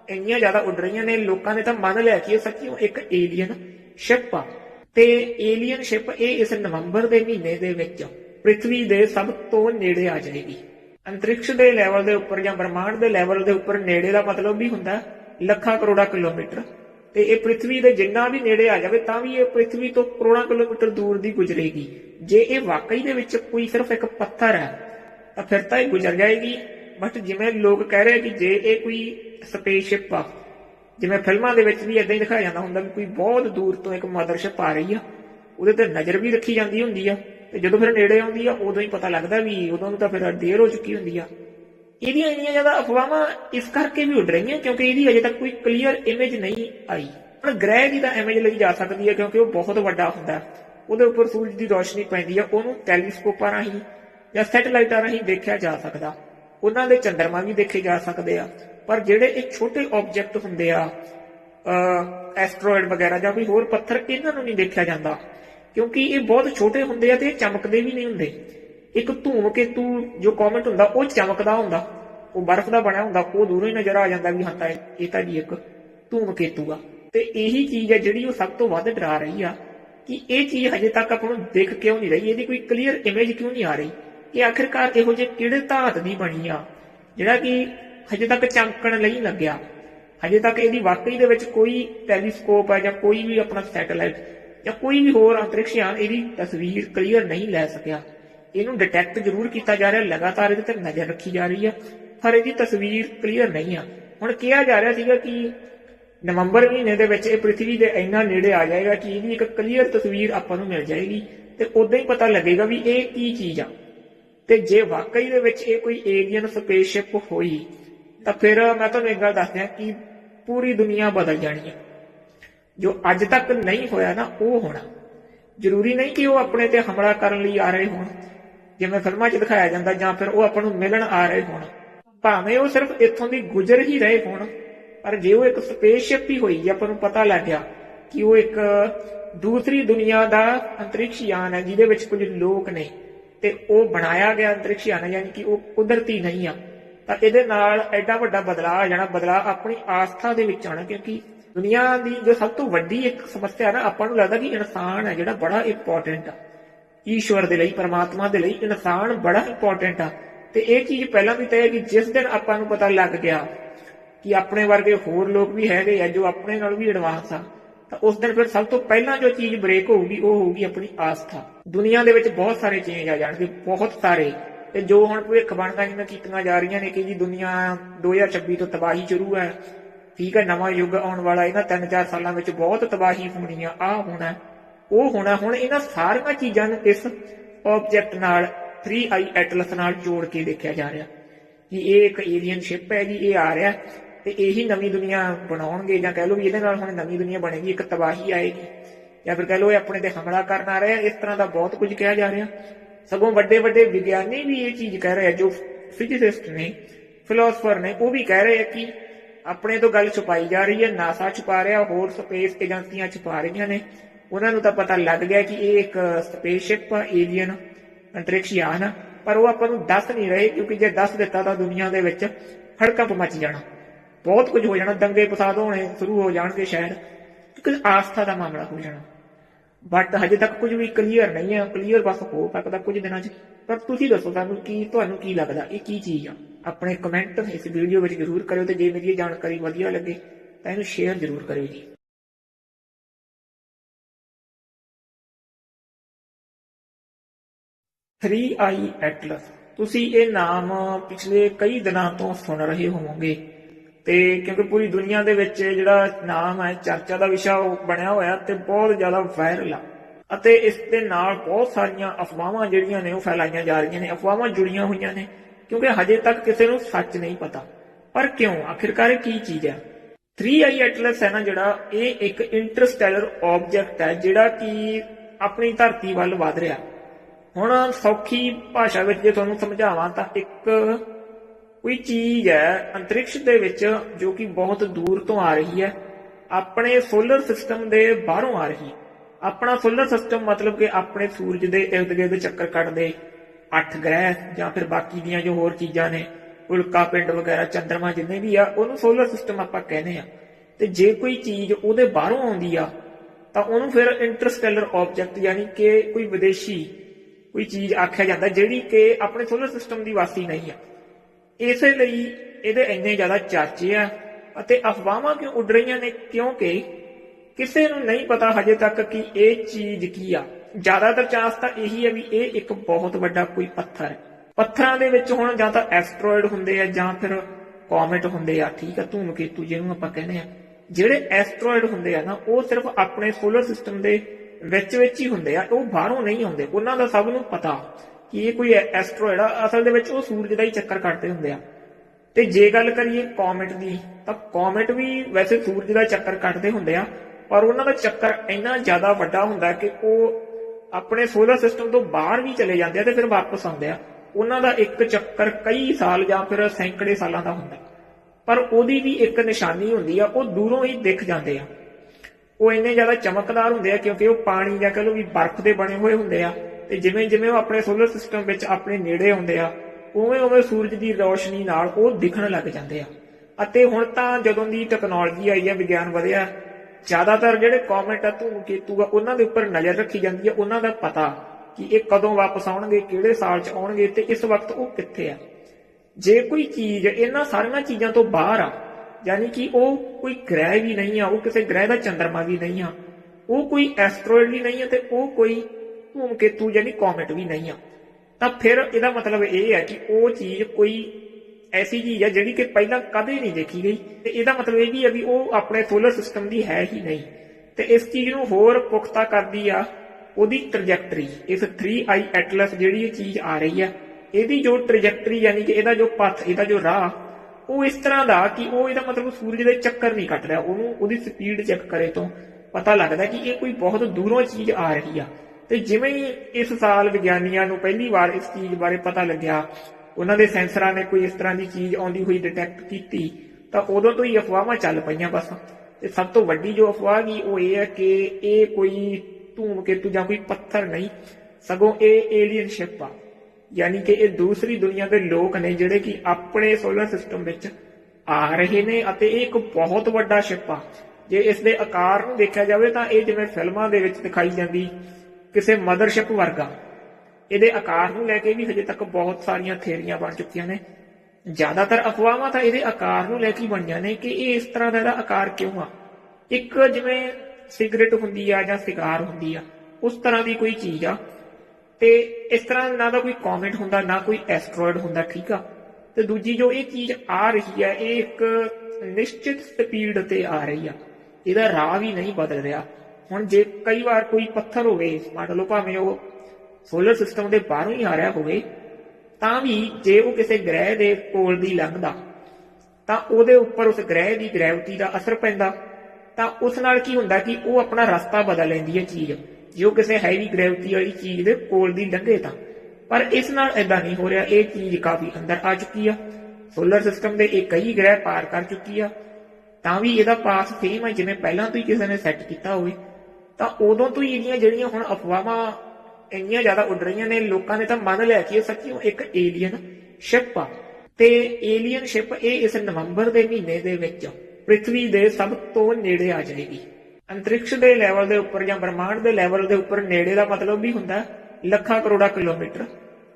ਇੰਨੀਆਂ ਜ਼ਿਆਦਾ ਉੱਡ ਰਹੀਆਂ ਨੇ, ਲੋਕਾਂ ਨੇ ਤਾਂ ਮੰਨ ਲਿਆ ਕਿ ਇਹ ਸੱਚੀ ਇੱਕ ਏਲੀਅਨ ਸ਼ਿਪ ਆ। ਤੇ ਏਲੀਅਨ ਸ਼ਿਪ ਇਹ ਇਸ ਨਵੰਬਰ ਦੇ ਮਹੀਨੇ ਦੇ ਵਿੱਚ ਪ੍ਰithvi ਦੇ ਸਭ ਤੋਂ ਨੇੜੇ ਆ ਜਾਏਗੀ। ਅੰਤਰਿਕਸ਼ ਦੇ ਲੈਵਲ ਦੇ ਉੱਪਰ ਜਾਂ ਬ੍ਰਹਿਮੰਡ ਦੇ ਲੈਵਲ ਦੇ ਉੱਪਰ ਨੇੜੇ ਦਾ ਮਤਲਬ ਵੀ ਹੁੰਦਾ ਲੱਖਾਂ ਕਰੋੜਾਂ ਕਿਲੋਮੀਟਰ। ਤੇ ਇਹ ਪ੍ਰithvi ਦੇ ਜਿੰਨਾ ਵੀ ਨੇੜੇ ਆ ਜਾਵੇ, ਤਾਂ ਵੀ ਇਹ ਪ੍ਰithvi ਤੋਂ ਕਰੋੜਾਂ ਕਿਲੋਮੀਟਰ ਦੂਰ ਦੀ ਗੁਜ਼ਰੇਗੀ। ਜੇ ਇਹ ਵਾਕਈ ਦੇ ਵਿੱਚ ਕੋਈ ਸਿਰਫ ਇੱਕ ਪੱਥਰ ਹੈ, ਤਾਂ ਫਿਰ ਤਾਂ ਇਹ ਗੁਜ਼ਰ ਜਾਏਗੀ। ਬਟ ਜਿਵੇਂ ਲੋਕ ਕਹਿ ਰਹੇ ਕਿ ਜੇ ਇਹ ਕੋਈ ਸਪੇਸਸ਼ਿਪ ਆ, ਜਿਵੇਂ ਫਿਲਮਾਂ ਦੇ ਵਿੱਚ ਵੀ ਇਦਾਂ ਹੀ ਦਿਖਾਇਆ ਜਾਂਦਾ ਹੁੰਦਾ ਵੀ ਕੋਈ ਬਹੁਤ ਦੂਰ ਤੋਂ ਇੱਕ ਮਦਰਸ਼ਿਪ ਆ ਰਹੀ ਆ, ਉਹਦੇ ਤੇ ਨਜ਼ਰ ਵੀ ਰੱਖੀ ਜਾਂਦੀ ਹੁੰਦੀ ਆ। ਤੇ ਜਦੋਂ ਫਿਰ ਨੇੜੇ ਆਉਂਦੀ ਆ, ਉਦੋਂ ਹੀ ਪਤਾ ਲੱਗਦਾ ਵੀ ਉਦੋਂ ਨੂੰ ਤਾਂ ਫਿਰ ਦੇਰ ਹੋ ਚੁੱਕੀ ਹੁੰਦੀ ਆ। ਇਹਦੀਆਂ ਇੰਨੀਆਂ ਜ਼ਿਆਦਾ ਅਫਵਾਹਾਂ ਇਸ ਕਰਕੇ ਵੀ ਉੱਡ ਰਹੀਆਂ, ਕਿਉਂਕਿ ਇਹਦੀ ਅਜੇ ਤੱਕ ਕੋਈ ਕਲੀਅਰ ਇਮੇਜ ਨਹੀਂ ਆਈ। ਹੁਣ ਗ੍ਰਹਿ ਦੀ ਤਾਂ ਇਮੇਜ ਲਈ ਜਾ ਸਕਦੀ ਹੈ ਕਿਉਂਕਿ ਉਹ ਬਹੁਤ ਵੱਡਾ ਹੁੰਦਾ। ਉਹਦੇ ਉੱਪਰ ਸੂਰਜ ਦੀ ਰੋਸ਼ਨੀ ਪੈਂਦੀ ਆ, ਉਹਨੂੰ ਟੈਲੀਸਕੋਪਾਂ ਰਾਹੀਂ ਜਾਂ ਸੈਟੇਲਾਈਟਾਂ ਰਾਹੀਂ ਦੇਖਿਆ ਜਾ ਸਕਦਾ। ਉਹਨਾਂ ਦੇ ਚੰਦਰਮਾ ਵੀ ਦੇਖੇ ਜਾ ਸਕਦੇ ਆ। ਪਰ ਜਿਹੜੇ ਇਹ ਛੋਟੇ ਆਬਜੈਕਟ ਹੁੰਦੇ ਆ ਐਸਟਰੋਇਡ ਵਗੈਰਾ ਜਾਂ ਕੋਈ ਹੋਰ ਪੱਥਰ, ਇਹਨਾਂ ਨੂੰ ਨਹੀਂ ਦੇਖਿਆ ਜਾਂਦਾ। ਕਿਉਂਕਿ ਇਹ ਬਹੁਤ ਛੋਟੇ ਹੁੰਦੇ ਆ ਤੇ ਇਹ ਚਮਕਦੇ ਵੀ ਨਹੀਂ ਹੁੰਦੇ। ਇੱਕ ਧੂਮਕੇਤੂ ਜੋ ਕੋਮੇਟ ਹੁੰਦਾ, ਉਹ ਚਮਕਦਾ ਹੁੰਦਾ, ਉਹ ਬਰਫ਼ ਦਾ ਬਣਿਆ ਹੁੰਦਾ, ਉਹ ਦੂਰੋਂ ਹੀ ਨਜ਼ਰ ਆ ਜਾਂਦਾ ਵੀ ਹਾਂ ਤਾਂ ਇਹ- ਤਾਂ ਜੀ ਇੱਕ ਧੂਮਕੇਤੂ ਆ। ਤੇ ਇਹੀ ਚੀਜ਼ ਹੈ ਜਿਹੜੀ ਉਹ ਸਭ ਤੋਂ ਵੱਧ ਡਰਾ ਰਹੀ ਆ ਕਿ ਇਹ ਚੀਜ਼ ਹਜੇ ਤੱਕ ਆਪਾਂ ਨੂੰ ਦੇਖ ਕਿਉਂ ਨਹੀਂ ਰਹੀ, ਇਹਦੀ ਕੋਈ ਕਲੀਅਰ ਇਮੇਜ ਕਿਉਂ ਨਹੀਂ ਆ ਰਹੀ? ਕਿ ਆਖਿਰਕਾਰ ਇਹੋ ਜਿਹੇ ਕਿਹੜੇ ਧਾਤ ਦੀ ਬਣੀ ਆ ਜਿਹੜਾ ਕਿ ਹਜੇ ਤੱਕ ਚਮਕਣ ਲਈ ਲੱਗਿਆ? ਹਜੇ ਤੱਕ ਇਹਦੀ ਵਾਕਈ ਦੇ ਵਿੱਚ ਕੋਈ ਟੈਲੀਸਕੋਪ ਹੈ ਜਾਂ ਕੋਈ ਵੀ ਆਪਣਾ ਸੈਟੇਲਾਈਟ ਜਾਂ ਕੋਈ ਵੀ ਹੋਰ ਅੰਤਰਿਕਸ਼ ਯਾਨ ਇਹਦੀ ਤਸਵੀਰ ਕਲੀਅਰ ਨਹੀਂ ਲੈ ਸਕਿਆ। ਇਹਨੂੰ ਡਿਟੈਕਟ ਜ਼ਰੂਰ ਕੀਤਾ ਜਾ ਰਿਹਾ, ਲਗਾਤਾਰ ਇਹਦੇ ਤੇ ਨਜ਼ਰ ਰੱਖੀ ਜਾ ਰਹੀ ਹੈ ਪਰ ਇਹਦੀ ਤਸਵੀਰ ਕਲੀਅਰ ਨਹੀਂ ਆ। ਹੁਣ ਕਿਹਾ ਜਾ ਰਿਹਾ ਸੀਗਾ ਕਿ ਨਵੰਬਰ ਮਹੀਨੇ ਦੇ ਵਿੱਚ ਇਹ ਪ੍ਰithvi ਦੇ ਇੰਨਾ ਨੇੜੇ ਆ ਜਾਏਗਾ ਕਿ ਇਹਦੀ ਇੱਕ ਕਲੀਅਰ ਤਸਵੀਰ ਆਪਾਂ ਨੂੰ ਮਿਲ ਜਾਏਗੀ ਤੇ ਉਦੋਂ ਹੀ ਪਤਾ ਲੱਗੇਗਾ ਵੀ ਇਹ ਕੀ ਚੀਜ਼ ਆ। ਤੇ ਜੇ ਵਾਕਈ ਦੇ ਵਿੱਚ ਇਹ ਕੋਈ ਏਲੀਅਨ ਸਪੇਸਸ਼ਿਪ ਹੋਈ, ਤਾਂ ਫਿਰ ਮੈਂ ਤੁਹਾਨੂੰ ਇੱਕ ਗੱਲ ਦੱਸ ਕਿ ਪੂਰੀ ਦੁਨੀਆ ਬਦਲ ਜਾਣੀ ਹੈ ਜੋ ਅੱਜ ਤੱਕ ਨਹੀਂ ਹੋਇਆ ਨਾ, ਉਹ ਹੋਣਾ। ਜ਼ਰੂਰੀ ਨਹੀਂ ਕਿ ਉਹ ਆਪਣੇ ਤੇ ਹਮਲਾ ਕਰਨ ਲਈ ਆ ਰਹੇ ਹੋਣ। ਜਿਵੇਂ ਫਿਲਮਾਂ 'ਚ ਦਿਖਾਇਆ ਜਾਂਦਾ, ਜਾਂ ਫਿਰ ਉਹ ਆਪਾਂ ਨੂੰ ਮਿਲਣ ਆ ਰਹੇ ਹੋਣ। ਭਾਵੇਂ ਉਹ ਸਿਰਫ ਇੱਥੋਂ ਦੀ ਗੁਜ਼ਰ ਹੀ ਰਹੇ ਹੋਣ, ਪਰ ਜੇ ਉਹ ਇੱਕ ਸਪੇਸਸ਼ਿਪ ਹੀ ਹੋਈ, ਆਪਾਂ ਨੂੰ ਪਤਾ ਲੱਗ ਗਿਆ ਕਿ ਉਹ ਇੱਕ ਦੂਸਰੀ ਦੁਨੀਆ ਦਾ ਅੰਤਰਿਕਸ਼ ਯਾਨ ਹੈ, ਜਿਹਦੇ ਵਿੱਚ ਕੁਝ ਲੋਕ ਨੇ। ਤੇ ਉਹ ਬਣਾਇਆ ਗਿਆ ਅੰਤਰਿਕਸ਼ ਯਾਨ ਹੈ, ਯਾਨੀ ਕਿ ਉਹ ਕੁਦਰਤੀ ਨਹੀਂ ਆ। ਤਾਂ ਇਹਦੇ ਨਾਲ ਐਡਾ ਵੱਡਾ ਬਦਲਾਅ ਆ ਜਾਣਾ, ਬਦਲਾਅ ਆਪਣੀ ਆਸਥਾ ਦੇ ਵਿੱਚ ਆਣਾ ਕਿਉਂਕਿ ਦੁਨੀਆ ਦੀ ਜੋ ਸਭ ਤੋਂ ਵੱਡੀ ਇੱਕ ਸਮੱਸਿਆ ਨਾ ਆਪਾਂ ਨੂੰ ਲੱਗਦਾ ਕਿ ਇਨਸਾਨ ਹੈ ਜਿਹੜਾ ਬੜਾ ਇੰਪੋਰਟੈਂਟ ਆ। ਈਸ਼ਵਰ ਦੇ ਲਈ, ਪਰਮਾਤਮਾ ਦੇ ਲਈ ਇਨਸਾਨ ਬੜਾ ਇੰਪੋਰਟੈਂਟ ਆ। ਤੇ ਇਹ ਚੀਜ਼ ਪਹਿਲਾਂ ਵੀ ਤੈਅ ਕਿ ਜਿਸ ਦਿਨ ਆਪਾਂ ਨੂੰ ਪਤਾ ਲੱਗ ਗਿਆ ਕਿ ਆਪਣੇ ਵਰਗੇ ਹੋਰ ਲੋਕ ਵੀ ਹੈਗੇ ਆ ਜੋ ਆਪਣੇ ਨਾਲ ਵੀ ਐਡਵਾਂਸ ਆ, ਤਾਂ ਉਸ ਦਿਨ ਫਿਰ ਸਭ ਤੋਂ ਪਹਿਲਾਂ ਜੋ ਚੀਜ਼ ਬ੍ਰੇਕ ਹੋਊਗੀ, ਉਹ ਹੋਊਗੀ ਆਪਣੀ ਆਸਥਾ। ਦੁਨੀਆ ਦੇ ਵਿੱਚ ਬਹੁਤ ਸਾਰੇ ਚੇਂਜ ਆ ਜਾਣਗੇ, ਬਹੁਤ ਸਾਰੇ। ਤੇ ਜੋ ਹੁਣ ਭਵਿੱਖ ਬਣਦਾ ਜਿਵੇਂ ਕੀਤੀਆਂ ਜਾ ਰਹੀਆਂ ਨੇ ਕਿ ਜੀ ਦੁਨੀਆ 2026 ਤੋਂ ਤਬਾਹੀ ਸ਼ੁਰੂ ਹੈ ਠੀਕ ਹੈ, ਨਵਾਂ ਯੁੱਗ ਆਉਣ ਵਾਲਾ, ਇਹਨਾਂ 3-4 ਸਾਲਾਂ ਵਿੱਚ ਬਹੁਤ ਤਬਾਹੀ ਹੋਣੀ ਆ ਆ ਹੋਣਾ, ਉਹ ਹੋਣਾ, ਹੁਣ ਇਹਨਾਂ ਸਾਰੀਆਂ ਚੀਜ਼ਾਂ ਨੂੰ ਇਸ ਆਬਜੈਕਟ ਨਾਲ 3i ਐਟਲਸ ਨਾਲ ਜੋੜ ਕੇ ਦੇਖਿਆ ਜਾ ਰਿਹਾ ਕਿ ਇਹ ਇੱਕ ਏਲੀਅਨ ਸ਼ਿਪ ਹੈ ਜੀ, ਇਹ ਆ ਰਿਹਾ ਤੇ ਇਹੀ ਨਵੀਂ ਦੁਨੀਆ ਬਣਾਉਣਗੇ ਜਾਂ ਕਹਿ ਲਓ ਵੀ ਇਹਦੇ ਨਾਲ ਹੁਣ ਨਵੀਂ ਦੁਨੀਆ ਬਣੇਗੀ, ਇੱਕ ਤਬਾਹੀ ਆਏਗੀ ਜਾਂ ਫਿਰ ਕਹਿ ਲਓ ਇਹ ਆਪਣੇ ਤੇ ਹਮਲਾ ਕਰਨ ਆ ਰਿਹਾ, ਇਸ ਤਰ੍ਹਾਂ ਦਾ ਬਹੁਤ ਕੁਝ ਕਿਹਾ ਜਾ ਰਿਹਾ। ਸਗੋਂ ਵੱਡੇ ਵੱਡੇ ਵਿਗਿਆਨੀ ਵੀ ਇਹ ਚੀਜ਼ ਕਹਿ ਰਹੇ ਆ, ਜੋ ਫਿਜ਼ਿਸਿਸਟ ਨੇ ਫਿਲਾਸਫਰ ਨੇ, ਉਹ ਵੀ ਕਹਿ ਰਹੇ ਆ ਕਿ ਆਪਣੇ ਤੋਂ ਗੱਲ ਛੁਪਾਈ ਜਾ ਰਹੀ ਹੈ, ਨਾਸਾ ਛੁਪਾ ਰਿਹਾ, ਹੋਰ ਸਪੇਸ ਏਜੰਸੀਆਂ ਛੁਪਾ ਰਹੀਆਂ ਨੇ। ਉਹਨਾਂ ਨੂੰ ਤਾਂ ਪਤਾ ਲੱਗ ਗਿਆ ਕਿ ਇਹ ਇੱਕ ਸਪੇਸਸ਼ਿਪ ਆ ਏਲੀਅਨ ਅੰਤਰਿਕਸ਼ ਯਾਨ ਆ, ਪਰ ਉਹ ਆਪਾਂ ਨੂੰ ਦੱਸ ਨਹੀਂ ਰਹੇ, ਕਿਉਂਕਿ ਜੇ ਦੱਸ ਦਿੱਤਾ ਤਾਂ ਦੁਨੀਆ ਦੇ ਵਿੱਚ ਹੜਕੰਪ ਮਚ ਜਾਣਾ। ਬਹੁਤ ਕੁਝ ਹੋ ਜਾਣਾ, ਦੰਗੇ ਫਸਾਦ ਹੋਣੇ ਸ਼ੁਰੂ ਹੋ ਜਾਣਗੇ ਸ਼ਾਇਦ, ਕਿਉਂਕਿ ਆਸਥਾ ਦਾ ਮਾਮਲਾ ਹੋ ਜਾਣਾ। ਬਟ ਹਜੇ ਤੱਕ ਕੁਝ ਵੀ ਕਲੀਅਰ ਨਹੀਂ ਹੈ ਕਲੀਅਰ ਬਸ ਹੋ ਸਕਦਾ ਕੁਝ ਦਿਨਾਂ 'ਚ। ਪਰ ਤੁਸੀਂ ਦੱਸੋ ਤੁਹਾਨੂੰ ਕੀ ਤੁਹਾਨੂੰ ਕੀ ਲੱਗਦਾ, ਇਹ ਕੀ ਚੀਜ਼ ਆ? ਆਪਣੇ ਕਮੈਂਟ ਇਸ ਵੀਡੀਓ ਵਿੱਚ ਜ਼ਰੂਰ ਕਰਿਓ ਤੇ ਜੇ ਮੇਰੀ ਇਹ ਜਾਣਕਾਰੀ ਵਧੀਆ ਲੱਗੇ, ਤਾਂ ਇਹਨੂੰ ਸ਼ੇਅਰ ਜ਼ਰੂਰ ਕਰਿਓ ਜੀ। 3i Atlas, ਤੁਸੀਂ ਇਹ ਨਾਮ ਪਿਛਲੇ ਕਈ ਦਿਨਾਂ ਤੋਂ ਸੁਣ ਰਹੇ ਹੋਵੋਗੇ। ਤੇ ਕਿਉਂਕਿ ਪੂਰੀ ਦੁਨੀਆ ਦੇ ਵਿੱਚ ਜਿਹੜਾ ਨਾਮ ਹੈ, ਚਰਚਾ ਦਾ ਵਿਸ਼ਾ ਉਹ ਬਣਿਆ ਹੋਇਆ ਤੇ ਬਹੁਤ ਜ਼ਿਆਦਾ ਵਾਇਰਲ ਆ। ਅਤੇ ਇਸ ਦੇ ਨਾਲ ਬਹੁਤ ਸਾਰੀਆਂ ਅਫਵਾਹਾਂ ਜਿਹੜੀਆਂ ਨੇ ਉਹ ਫੈਲਾਈਆਂ ਜਾ ਰਹੀਆਂ ਨੇ। ਅਫਵਾਹਾਂ ਜੁੜੀਆਂ ਹੋਈਆਂ ਨੇ, ਕਿਉਂਕਿ ਹਜੇ ਤੱਕ ਕਿਸੇ ਨੂੰ ਸੱਚ ਨਹੀਂ ਪਤਾ। ਪਰ ਕਿਉਂ? ਆਖਿਰਕਾਰ ਇਹ ਕੀ ਚੀਜ਼ ਹੈ 3i Atlas ਹੈ ਨਾ ਜਿਹੜਾ, ਇਹ ਇੱਕ ਇੰਟਰਸਟੈਲਰ ਆਬਜੈਕਟ ਹੈ ਜਿਹੜਾ ਕਿ ਆਪਣੀ ਧਰਤੀ ਵੱਲ ਵਧ ਰਿਹਾ। ਹੁਣ ਸੌਖੀ ਭਾਸ਼ਾ ਵਿੱਚ ਜੇ ਤੁਹਾਨੂੰ ਸਮਝਾਵਾਂ ਤਾਂ ਇੱਕ ਕੋਈ ਚੀਜ਼ ਹੈ ਅੰਤਰਿਕਸ਼ ਦੇ ਵਿੱਚ ਜੋ ਕਿ ਬਹੁਤ ਦੂਰ ਤੋਂ ਆ ਰਹੀ ਹੈ, ਆਪਣੇ ਸੋਲਰ ਸਿਸਟਮ ਦੇ ਬਾਹਰੋਂ ਆ ਰਹੀ। ਆਪਣਾ ਸੋਲਰ ਸਿਸਟਮ ਮਤਲਬ ਕਿ ਆਪਣੇ ਸੂਰਜ ਦੇ ਇਰਦ ਗਿਰਦ ਚੱਕਰ ਕੱਟਦੇ ਅੱਠ ਗ੍ਰਹਿ ਜਾਂ ਫਿਰ ਬਾਕੀ ਦੀਆਂ ਜੋ ਹੋਰ ਚੀਜ਼ਾਂ ਨੇ, ਉਲਕਾ ਪਿੰਡ ਵਗੈਰਾ, ਚੰਦਰਮਾ ਜਿੰਨੇ ਵੀ ਆ, ਉਹਨੂੰ ਸੋਲਰ ਸਿਸਟਮ ਆਪਾਂ ਕਹਿੰਦੇ ਆ। ਤੇ ਜੇ ਕੋਈ ਚੀਜ਼ ਉਹਦੇ ਬਾਹਰੋਂ ਆਉਂਦੀ ਆ, ਤਾਂ ਉਹਨੂੰ ਫਿਰ ਇੰਟਰਸਟੈਲਰ ਆਬਜੈਕਟ ਯਾਨੀ ਕਿ ਕੋਈ ਵਿਦੇਸ਼ੀ ਕੋਈ ਚੀਜ਼ ਆਖਿਆ ਜਾਂਦਾ, ਜਿਹੜੀ ਕਿ ਆਪਣੇ ਸੋਲਰ ਸਿਸਟਮ ਦੀ ਵਾਸੀ ਨਹੀਂ ਆ। ਇਸੇ ਲਈ ਇਹਦੇ ਇੰਨੇ ਜ਼ਿਆਦਾ ਚਰਚੇ ਆ ਅਤੇ ਅਫਵਾਹਾਂ ਕਿਉਂ ਉੱਡ ਰਹੀਆਂ ਨੇ? ਕਿਉਂਕਿ ਕਿਸੇ ਨੂੰ ਨਹੀਂ ਪਤਾ ਹਜੇ ਤੱਕ ਕਿ ਇਹ ਚੀਜ਼ ਕੀ ਆ। ਜ਼ਿਆਦਾਤਰ ਚਾਂਸ ਤਾਂ ਇਹੀ ਹੈ ਵੀ ਇਹ ਇੱਕ ਬਹੁਤ ਵੱਡਾ ਕੋਈ ਪੱਥਰ ਹੈ। ਪੱਥਰਾਂ ਦੇ ਵਿੱਚ ਹੁਣ ਜਾਂ ਤਾਂ ਐਸਟਰੋਇਡ ਹੁੰਦੇ ਆ ਜਾਂ ਫਿਰ ਕੋਮੇਟ ਹੁੰਦੇ ਆ। ਠੀਕ ਆ ਧੂਮਕੇਤੂ ਜਿਹਨੂੰ ਆਪਾਂ ਕਹਿੰਦੇ ਆ। ਜਿਹੜੇ ਐਸਟਰੋਇਡ ਹੁੰਦੇ ਆ ਨਾ, ਉਹ ਸਿਰਫ ਆਪਣੇ ਸੋਲਰ ਸਿਸਟਮ ਦੇ ਵਿੱਚ ਵਿੱਚ ਹੀ ਹੁੰਦੇ ਆ। ਉਹ ਬਾਹਰੋਂ ਨਹੀਂ ਆਉਂਦੇ। ਉਹਨਾਂ ਦਾ ਸਭ ਨੂੰ ਪਤਾ। ਕਿ ਇਹ ਕੋਈ ਐਸਟਰੋਇਡ ਆ ਅਸਲ ਦੇ ਵਿੱਚ ਉਹ ਸੂਰਜ ਦਾ ਹੀ ਚੱਕਰ ਕੱਟਦੇ ਹੁੰਦੇ ਆ। ਤੇ ਜੇ ਗੱਲ ਕਰੀਏ ਕੋਮੇਟ ਦੀ, ਤਾਂ ਕੋਮੇਟ ਵੀ ਵੈਸੇ ਸੂਰਜ ਦਾ ਚੱਕਰ ਕੱਟਦੇ ਹੁੰਦੇ ਆ, ਪਰ ਉਹਨਾਂ ਦਾ ਚੱਕਰ ਇੰਨਾ ਜ਼ਿਆਦਾ ਵੱਡਾ ਹੁੰਦਾ ਕਿ ਉਹ ਆਪਣੇ ਸੋਲਰ ਸਿਸਟਮ ਤੋਂ ਬਾਹਰ ਵੀ ਚਲੇ ਜਾਂਦੇ ਆ ਤੇ ਫਿਰ ਵਾਪਸ ਆਉਂਦੇ ਆ। ਉਹਨਾਂ ਦਾ ਇੱਕ ਚੱਕਰ ਕਈ ਸਾਲ ਜਾਂ ਫਿਰ ਸੈਂਕੜੇ ਸਾਲਾਂ ਦਾ ਹੁੰਦਾ। ਪਰ ਉਹਦੀ ਵੀ ਇੱਕ ਨਿਸ਼ਾਨੀ ਹੁੰਦੀ ਆ, ਉਹ ਦੂਰੋਂ ਹੀ ਦਿਖ ਜਾਂਦੇ ਆ। ਉਹ ਇੰਨੇ ਜ਼ਿਆਦਾ ਚਮਕਦਾਰ ਹੁੰਦੇ ਆ ਕਿਉਂਕਿ ਉਹ ਪਾਣੀ ਜਾਂ ਕਹ ਲਓ ਵੀ ਬਰਫ਼ ਦੇ ਬਣੇ ਹੋਏ ਹੁੰਦੇ ਆ। ਤੇ ਜਿਵੇਂ ਜਿਵੇਂ ਉਹ ਆਪਣੇ ਸੋਲਰ ਸਿਸਟਮ ਵਿੱਚ ਆਪਣੇ ਨੇੜੇ ਆਉਂਦੇ ਆ, ਉਵੇਂ ਉਵੇਂ ਸੂਰਜ ਦੀ ਰੋਸ਼ਨੀ ਨਾਲ ਉਹ ਦਿਖਣ ਲੱਗ ਜਾਂਦੇ ਆ। ਅਤੇ ਹੁਣ ਤਾਂ ਜਦੋਂ ਦੀ ਟੈਕਨੋਲੋਜੀ ਆਈ ਹੈ ਵਿਗਿਆਨ ਵਧਿਆ, ਜ਼ਿਆਦਾਤਰ ਜਿਹੜੇ ਕਮੈਂਟ ਆ ਧੂਮਕੇਤੂ ਆ, ਉਹਨਾਂ ਦੇ ਉੱਪਰ ਨਜ਼ਰ ਰੱਖੀ ਜਾਂਦੀ ਹੈ ਉਹਨਾਂ ਦਾ ਪਤਾ ਕਿ ਇਹ ਕਦੋਂ ਵਾਪਸ ਆਉਣਗੇ, ਕਿਹੜੇ ਸਾਲ 'ਚ ਆਉਣਗੇ ਤੇ ਇਸ ਵਕਤ ਉਹ ਕਿੱਥੇ ਆ। ਜੇ ਕੋਈ ਚੀਜ਼ ਇਹਨਾਂ ਸਾਰੀਆਂ ਚੀਜ਼ਾਂ ਤੋਂ ਬਾਹਰ ਆ, ਯਾਨੀ ਕਿ ਉਹ ਕੋਈ ਗ੍ਰਹਿ ਵੀ ਨਹੀਂ ਆ, ਉਹ ਕਿਸੇ ਗ੍ਰਹਿ ਦਾ ਚੰਦਰਮਾ ਵੀ ਨਹੀਂ ਆ, ਉਹ ਕੋਈ ਐਸਟਰੋਇਡ ਵੀ ਨਹੀਂ ਆ ਤੇ ਉਹ ਕੋਈ ਧੂਮਕੇਤੂ ਯਾਨੀ ਕੋਮੇਟ ਵੀ ਨਹੀਂ ਆ, ਤਾਂ ਫਿਰ ਇਹਦਾ ਮਤਲਬ ਇਹ ਹੈ ਕਿ ਉਹ ਚੀਜ਼ ਕੋਈ ਐਸੀ ਚੀਜ਼ ਹੈ ਜਿਹੜੀ ਕਿ ਪਹਿਲਾਂ ਕਦੇ ਨਹੀਂ ਦੇਖੀ ਗਈ। ਤੇ ਇਹਦਾ ਮਤਲਬ ਇਹ ਵੀ ਹੈ ਵੀ ਉਹ ਆਪਣੇ ਸੋਲਰ ਸਿਸਟਮ ਦੀ ਹੈ ਹੀ ਨਹੀਂ। ਤੇ ਇਸ ਚੀਜ਼ ਨੂੰ ਹੋਰ ਪੁਖਤਾ ਕਰਦੀ ਆ ਉਹਦੀ ਟ੍ਰੈਜੈਕਟਰੀ ਇਸ 3i ਐਟਲਸ ਜਿਹੜੀ ਇਹ ਚੀਜ਼ ਆ ਰਹੀ ਆ, ਇਹਦੀ ਜੋ ਟ੍ਰੈਜੈਕਟਰੀ ਯਾਨੀ ਕਿ ਇਹਦਾ ਜੋ ਪਥ, ਇਹਦਾ ਜੋ ਰਾਹ, ਉਹ ਇਸ ਤਰ੍ਹਾਂ ਦਾ ਕਿ ਉਹ ਇਹਦਾ ਮਤਲਬ ਸੂਰਜ ਦੇ ਚੱਕਰ ਨਹੀਂ ਕੱਟ ਰਿਹਾ, ਉਹਨੂੰ ਉਹਦੀ ਸਪੀਡ ਚੈੱਕ ਕਰੇ ਤੋਂ ਪਤਾ ਲੱਗਦਾ ਕਿ ਇਹ ਕੋਈ ਬਹੁਤ ਦੂਰੋਂ ਚੀਜ਼ ਆ ਰਹੀ ਆ। ਤੇ ਜਿਵੇਂ ਹੀ ਇਸ ਸਾਲ ਵਿਗਿਆਨੀਆਂ ਨੂੰ ਪਹਿਲੀ ਵਾਰ ਇਸ ਚੀਜ਼ ਬਾਰੇ ਪਤਾ ਲੱਗਿਆ, ਉਹਨਾਂ ਦੇ ਸੈਂਸਰਾਂ ਨੇ ਕੋਈ ਇਸ ਤਰ੍ਹਾਂ ਦੀ ਚੀਜ਼ ਆਉਂਦੀ ਹੋਈ ਡਿਟੈਕਟ ਕੀਤੀ, ਤਾਂ ਉਦੋਂ ਤੋਂ ਹੀ ਅਫਵਾਹਾਂ ਚੱਲ ਪਈਆਂ ਬਸ। ਤੇ ਸਭ ਤੋਂ ਵੱਡੀ ਜੋ ਅਫਵਾਹ ਗਈ ਉਹ ਇਹ ਹੈ ਕਿ ਇਹ ਕੋਈ ਧੂਮਕੇਤੂ ਜਾਂ ਕੋਈ ਪੱਥਰ ਨਹੀਂ, ਸਗੋਂ ਇਹ ਏਲੀਅਨ ਸ਼ਿਪ ਆ। ਯਾਨੀ ਕਿ ਇਹ ਦੂਸਰੀ ਦੁਨੀਆ ਦੇ ਲੋਕ ਨੇ ਜਿਹੜੇ ਕਿ ਆਪਣੇ ਸੋਲਰ ਸਿਸਟਮ ਵਿੱਚ ਆ ਰਹੇ ਨੇ ਅਤੇ ਇਹ ਇੱਕ ਬਹੁਤ ਵੱਡਾ ਸ਼ਿਪ ਆ। ਜੇ ਇਸ ਦੇ ਆਕਾਰ ਨੂੰ ਦੇਖਿਆ ਜਾਵੇ ਤਾਂ ਇਹ ਜਿਵੇਂ ਫਿਲਮਾਂ ਦੇ ਵਿੱਚ ਦਿਖਾਈ ਜਾਂਦੀ ਕਿਸੇ ਮਦਰਸ਼ਿਪ ਵਰਗਾ। ਇਹਦੇ ਆਕਾਰ ਨੂੰ ਲੈ ਕੇ ਵੀ ਹਜੇ ਤੱਕ ਬਹੁਤ ਸਾਰੀਆਂ ਥਿਉਰੀਆਂ ਬਣ ਚੁੱਕੀਆਂ ਨੇ। ਜ਼ਿਆਦਾਤਰ ਅਫਵਾਹਾਂ ਤਾਂ ਇਹਦੇ ਆਕਾਰ ਨੂੰ ਲੈ ਕੇ ਬਣੀਆਂ ਨੇ ਕਿ ਇਹ ਇਸ ਤਰ੍ਹਾਂ ਦਾ ਇਹਦਾ ਆਕਾਰ ਕਿਉਂ ਆ? ਇੱਕ ਜਿਵੇਂ ਸਿਗਰਟ ਹੁੰਦੀ ਆ ਜਾਂ ਸਿਗਾਰ ਹੁੰਦੀ ਆ, ਉਸ ਤਰ੍ਹਾਂ ਦੀ ਕੋਈ ਚੀਜ਼ ਆ। ਤੇ ਇਸ ਤਰ੍ਹਾਂ ਨਾ ਦਾ ਕੋਈ ਕਮੈਂਟ ਹੁੰਦਾ, ਨਾ ਕੋਈ ਐਸਟਰੋਇਡ ਹੁੰਦਾ, ਠੀਕ ਆ? ਤੇ ਦੂਜੀ ਜੋ ਇਹ ਚੀਜ਼ ਆ ਰਹੀ ਹੈ ਇਹ ਇੱਕ ਨਿਸ਼ਚਿਤ ਸਪੀਡ ਤੇ ਆ ਰਹੀ ਆ। ਇਹਦਾ ਰਾਹ ਵੀ ਨਹੀਂ ਬਦਲ ਰਿਹਾ। ਹੁਣ ਜੇ ਕਈ ਵਾਰ ਕੋਈ ਪੱਥਰ ਹੋਵੇ, ਮੰਨ ਲਓ ਭਾਵੇਂ ਉਹ ਸੋਲਰ ਸਿਸਟਮ ਦੇ ਬਾਹਰੋਂ ਹੀ ਆ ਰਿਹਾ ਹੋਵੇ, ਤਾਂ ਵੀ ਜੇ ਉਹ ਕਿਸੇ ਗ੍ਰਹਿ ਦੇ ਕੋਲ ਦੀ ਲੰਘਦਾ, ਤਾਂ ਉਹਦੇ ਉੱਪਰ ਉਸ ਗ੍ਰਹਿ ਦੀ ਗ੍ਰੈਵਿਟੀ ਦਾ ਅਸਰ ਪੈਂਦਾ। ਤਾਂ ਉਸ ਨਾਲ ਕੀ ਹੁੰਦਾ ਕਿ ਉਹ ਆਪਣਾ ਰਸਤਾ ਬਦਲ ਲੈਂਦੀ ਹੈ ਚੀਜ਼। ਜੇ ਉਹ ਕਿਸੇ ਹੈਵੀ ਗ੍ਰੈਵਿਟੀ ਵਾਲੀ ਚੀਜ਼ ਦੇ ਕੋਲ ਦੀ ਲੰਘੇ ਤਾਂ। ਪਰ ਇਸ ਨਾਲ ਐਦਾਂ ਨਹੀਂ ਹੋ ਰਿਹਾ, ਇਹ ਚੀਜ਼ ਕਾਫੀ ਅੰਦਰ ਆ ਚੁੱਕੀ ਆ। ਸੋਲਰ ਸਿਸਟਮ ਦੇ ਇਹ ਕਈ ਗ੍ਰਹਿ ਪਾਰ ਕਰ ਚੁੱਕੀ ਆ। ਤਾਂ ਵੀ ਇਹਦਾ ਪਾਸ ਸੇਮ ਹੈ ਜਿਵੇਂ ਪਹਿਲਾਂ ਤੋਂ ਹੀ ਕਿਸੇ ਨੇ ਸੈੱਟ ਕੀਤਾ ਹੋਵੇ। ਤਾਂ ਉਦੋਂ ਤੋਂ ਹੀ ਇਹਦੀਆਂ ਜਿਹੜੀਆਂ ਹੁਣ ਅਫਵਾਹਾਂ ਇੰਨੀਆਂ ਜ਼ਿਆਦਾ ਉੱਡ ਰਹੀਆਂ ਨੇ, ਲੋਕਾਂ ਨੇ ਤਾਂ ਮੰਨ ਲਿਆ ਕਿ ਇਹ ਸੱਚੀਓ ਇੱਕ ਏਲੀਅਨ ਸ਼ਿਪ ਆ। ਤੇ ਏਲੀਅਨ ਸ਼ਿਪ ਇਹ ਇਸ ਨਵੰਬਰ ਦੇ ਮਹੀਨੇ ਦੇ ਵਿੱਚ ਪ੍ਰithvi ਦੇ ਸਭ ਤੋਂ ਨੇੜੇ ਆ ਜਾਏਗੀ। ਅੰਤਰਿਕਸ਼ ਦੇ ਲੈਵਲ ਦੇ ਉੱਪਰ ਜਾਂ ਬ੍ਰਹਿਮੰਡ ਦੇ ਲੈਵਲ ਦੇ ਉੱਪਰ ਨੇੜੇ ਦਾ ਮਤਲਬ ਵੀ ਹੁੰਦਾ ਲੱਖਾਂ ਕਰੋੜਾਂ ਕਿਲੋਮੀਟਰ।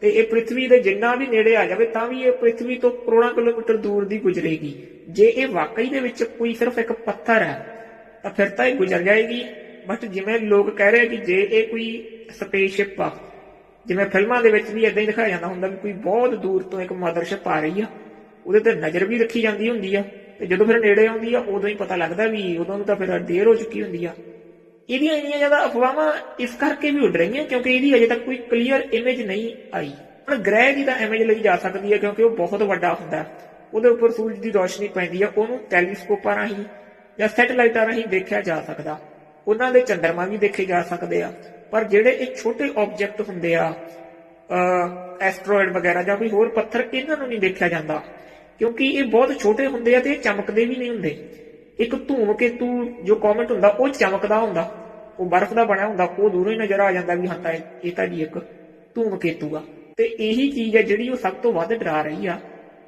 ਤੇ ਇਹ ਪ੍ਰithvi ਦੇ ਜਿੰਨਾ ਵੀ ਨੇੜੇ ਆ ਜਾਵੇ ਤਾਂ ਵੀ ਇਹ ਪ੍ਰithvi ਤੋਂ ਕਰੋੜਾਂ ਕਿਲੋਮੀਟਰ ਦੂਰ ਦੀ ਗੁਜ਼ਰੇਗੀ। ਜੇ ਇਹ ਵਾਕਈ ਦੇ ਵਿੱਚ ਕੋਈ ਸਿਰਫ ਇੱਕ ਪੱਥਰ ਹੈ, ਤਾਂ ਫਿਰ ਤਾਂ ਇਹ ਗੁਜ਼ਰ ਜਾਏਗੀ। ਬਟ ਜਿਵੇਂ ਲੋਕ ਕਹਿ ਰਹੇ ਕਿ ਜੇ ਇਹ ਕੋਈ ਸਪੇਸਸ਼ਿਪ ਆ, ਜਿਵੇਂ ਫਿਲਮਾਂ ਦੇ ਵਿੱਚ ਵੀ ਇਦਾਂ ਹੀ ਦਿਖਾਇਆ ਜਾਂਦਾ ਹੁੰਦਾ ਵੀ ਕੋਈ ਬਹੁਤ ਦੂਰ ਤੋਂ ਇੱਕ ਮਦਰਸ਼ਿਪ ਆ ਰਹੀ ਆ, ਉਹਦੇ ਤੇ ਨਜ਼ਰ ਵੀ ਰੱਖੀ ਜਾਂਦੀ ਹੁੰਦੀ ਆ, ਤੇ ਜਦੋਂ ਫਿਰ ਨੇੜੇ ਆਉਂਦੀ ਆ, ਉਦੋਂ ਹੀ ਪਤਾ ਲੱਗਦਾ ਵੀ ਉਦੋਂ ਤਾਂ ਫਿਰ ਦੇਰ ਹੋ ਚੁੱਕੀ ਹੁੰਦੀ ਆ। ਇਹਦੀਆਂ ਇੰਨੀਆਂ ਜ਼ਿਆਦਾ ਅਫਵਾਹਾਂ ਇਸ ਕਰਕੇ ਵੀ ਉੱਡ ਰਹੀਆਂ ਕਿਉਂਕਿ ਇਹਦੀ ਅਜੇ ਤੱਕ ਕੋਈ ਕਲੀਅਰ ਇਮੇਜ ਨਹੀਂ ਆਈ। ਪਰ ਗ੍ਰਹਿ ਦੀ ਤਾਂ ਇਮੇਜ ਲਈ ਜਾ ਸਕਦੀ ਹੈ ਕਿਉਂਕਿ ਉਹ ਬਹੁਤ ਵੱਡਾ ਹੁੰਦਾ। ਉਹਦੇ ਉੱਪਰ ਸੂਰਜ ਦੀ ਰੋਸ਼ਨੀ ਪੈਂਦੀ ਆ, ਉਹਨੂੰ ਟੈਲੀਸਕੋਪਾਂ ਰਾਹੀਂ ਜਾਂ ਸੈਟੇਲਾਈਟਾਂ ਰਾਹੀਂ ਦੇਖਿਆ ਜਾ ਸਕਦਾ। ਉਹਨਾਂ ਦੇ ਚੰਦਰਮਾ ਵੀ ਦੇਖੇ ਜਾ ਸਕਦੇ ਆ। ਪਰ ਜਿਹੜੇ ਇਹ ਛੋਟੇ ਆਬਜੈਕਟ ਹੁੰਦੇ ਆ ਐਸਟਰੋਇਡ ਵਗੈਰਾ ਜਾਂ ਕੋਈ ਹੋਰ ਪੱਥਰ, ਇਹਨਾਂ ਨੂੰ ਨਹੀਂ ਦੇਖਿਆ ਜਾਂਦਾ। ਕਿਉਂਕਿ ਇਹ ਬਹੁਤ ਛੋਟੇ ਹੁੰਦੇ ਆ ਤੇ ਇਹ ਚਮਕਦੇ ਵੀ ਨਹੀਂ ਹੁੰਦੇ। ਇੱਕ ਧੂਮ ਕੇਤੂ ਜੋ ਕਮੈਂਟ ਹੁੰਦਾ, ਉਹ ਚਮਕਦਾ ਹੁੰਦਾ। ਉਹ ਬਰਫ਼ ਦਾ ਬਣਿਆ ਹੁੰਦਾ, ਉਹ ਦੂਰੋਂ ਹੀ ਨਜ਼ਰ ਆ ਜਾਂਦਾ ਵੀ ਹਾਂ ਤਾਂ ਇਹ ਇਹ ਤਾਂ ਜੀ ਇੱਕ ਧੂਮਕੇਤੂ ਆ। ਤੇ ਇਹੀ ਚੀਜ਼ ਆ ਜਿਹੜੀ ਉਹ ਸਭ ਤੋਂ ਵੱਧ ਡਰਾ ਰਹੀ ਆ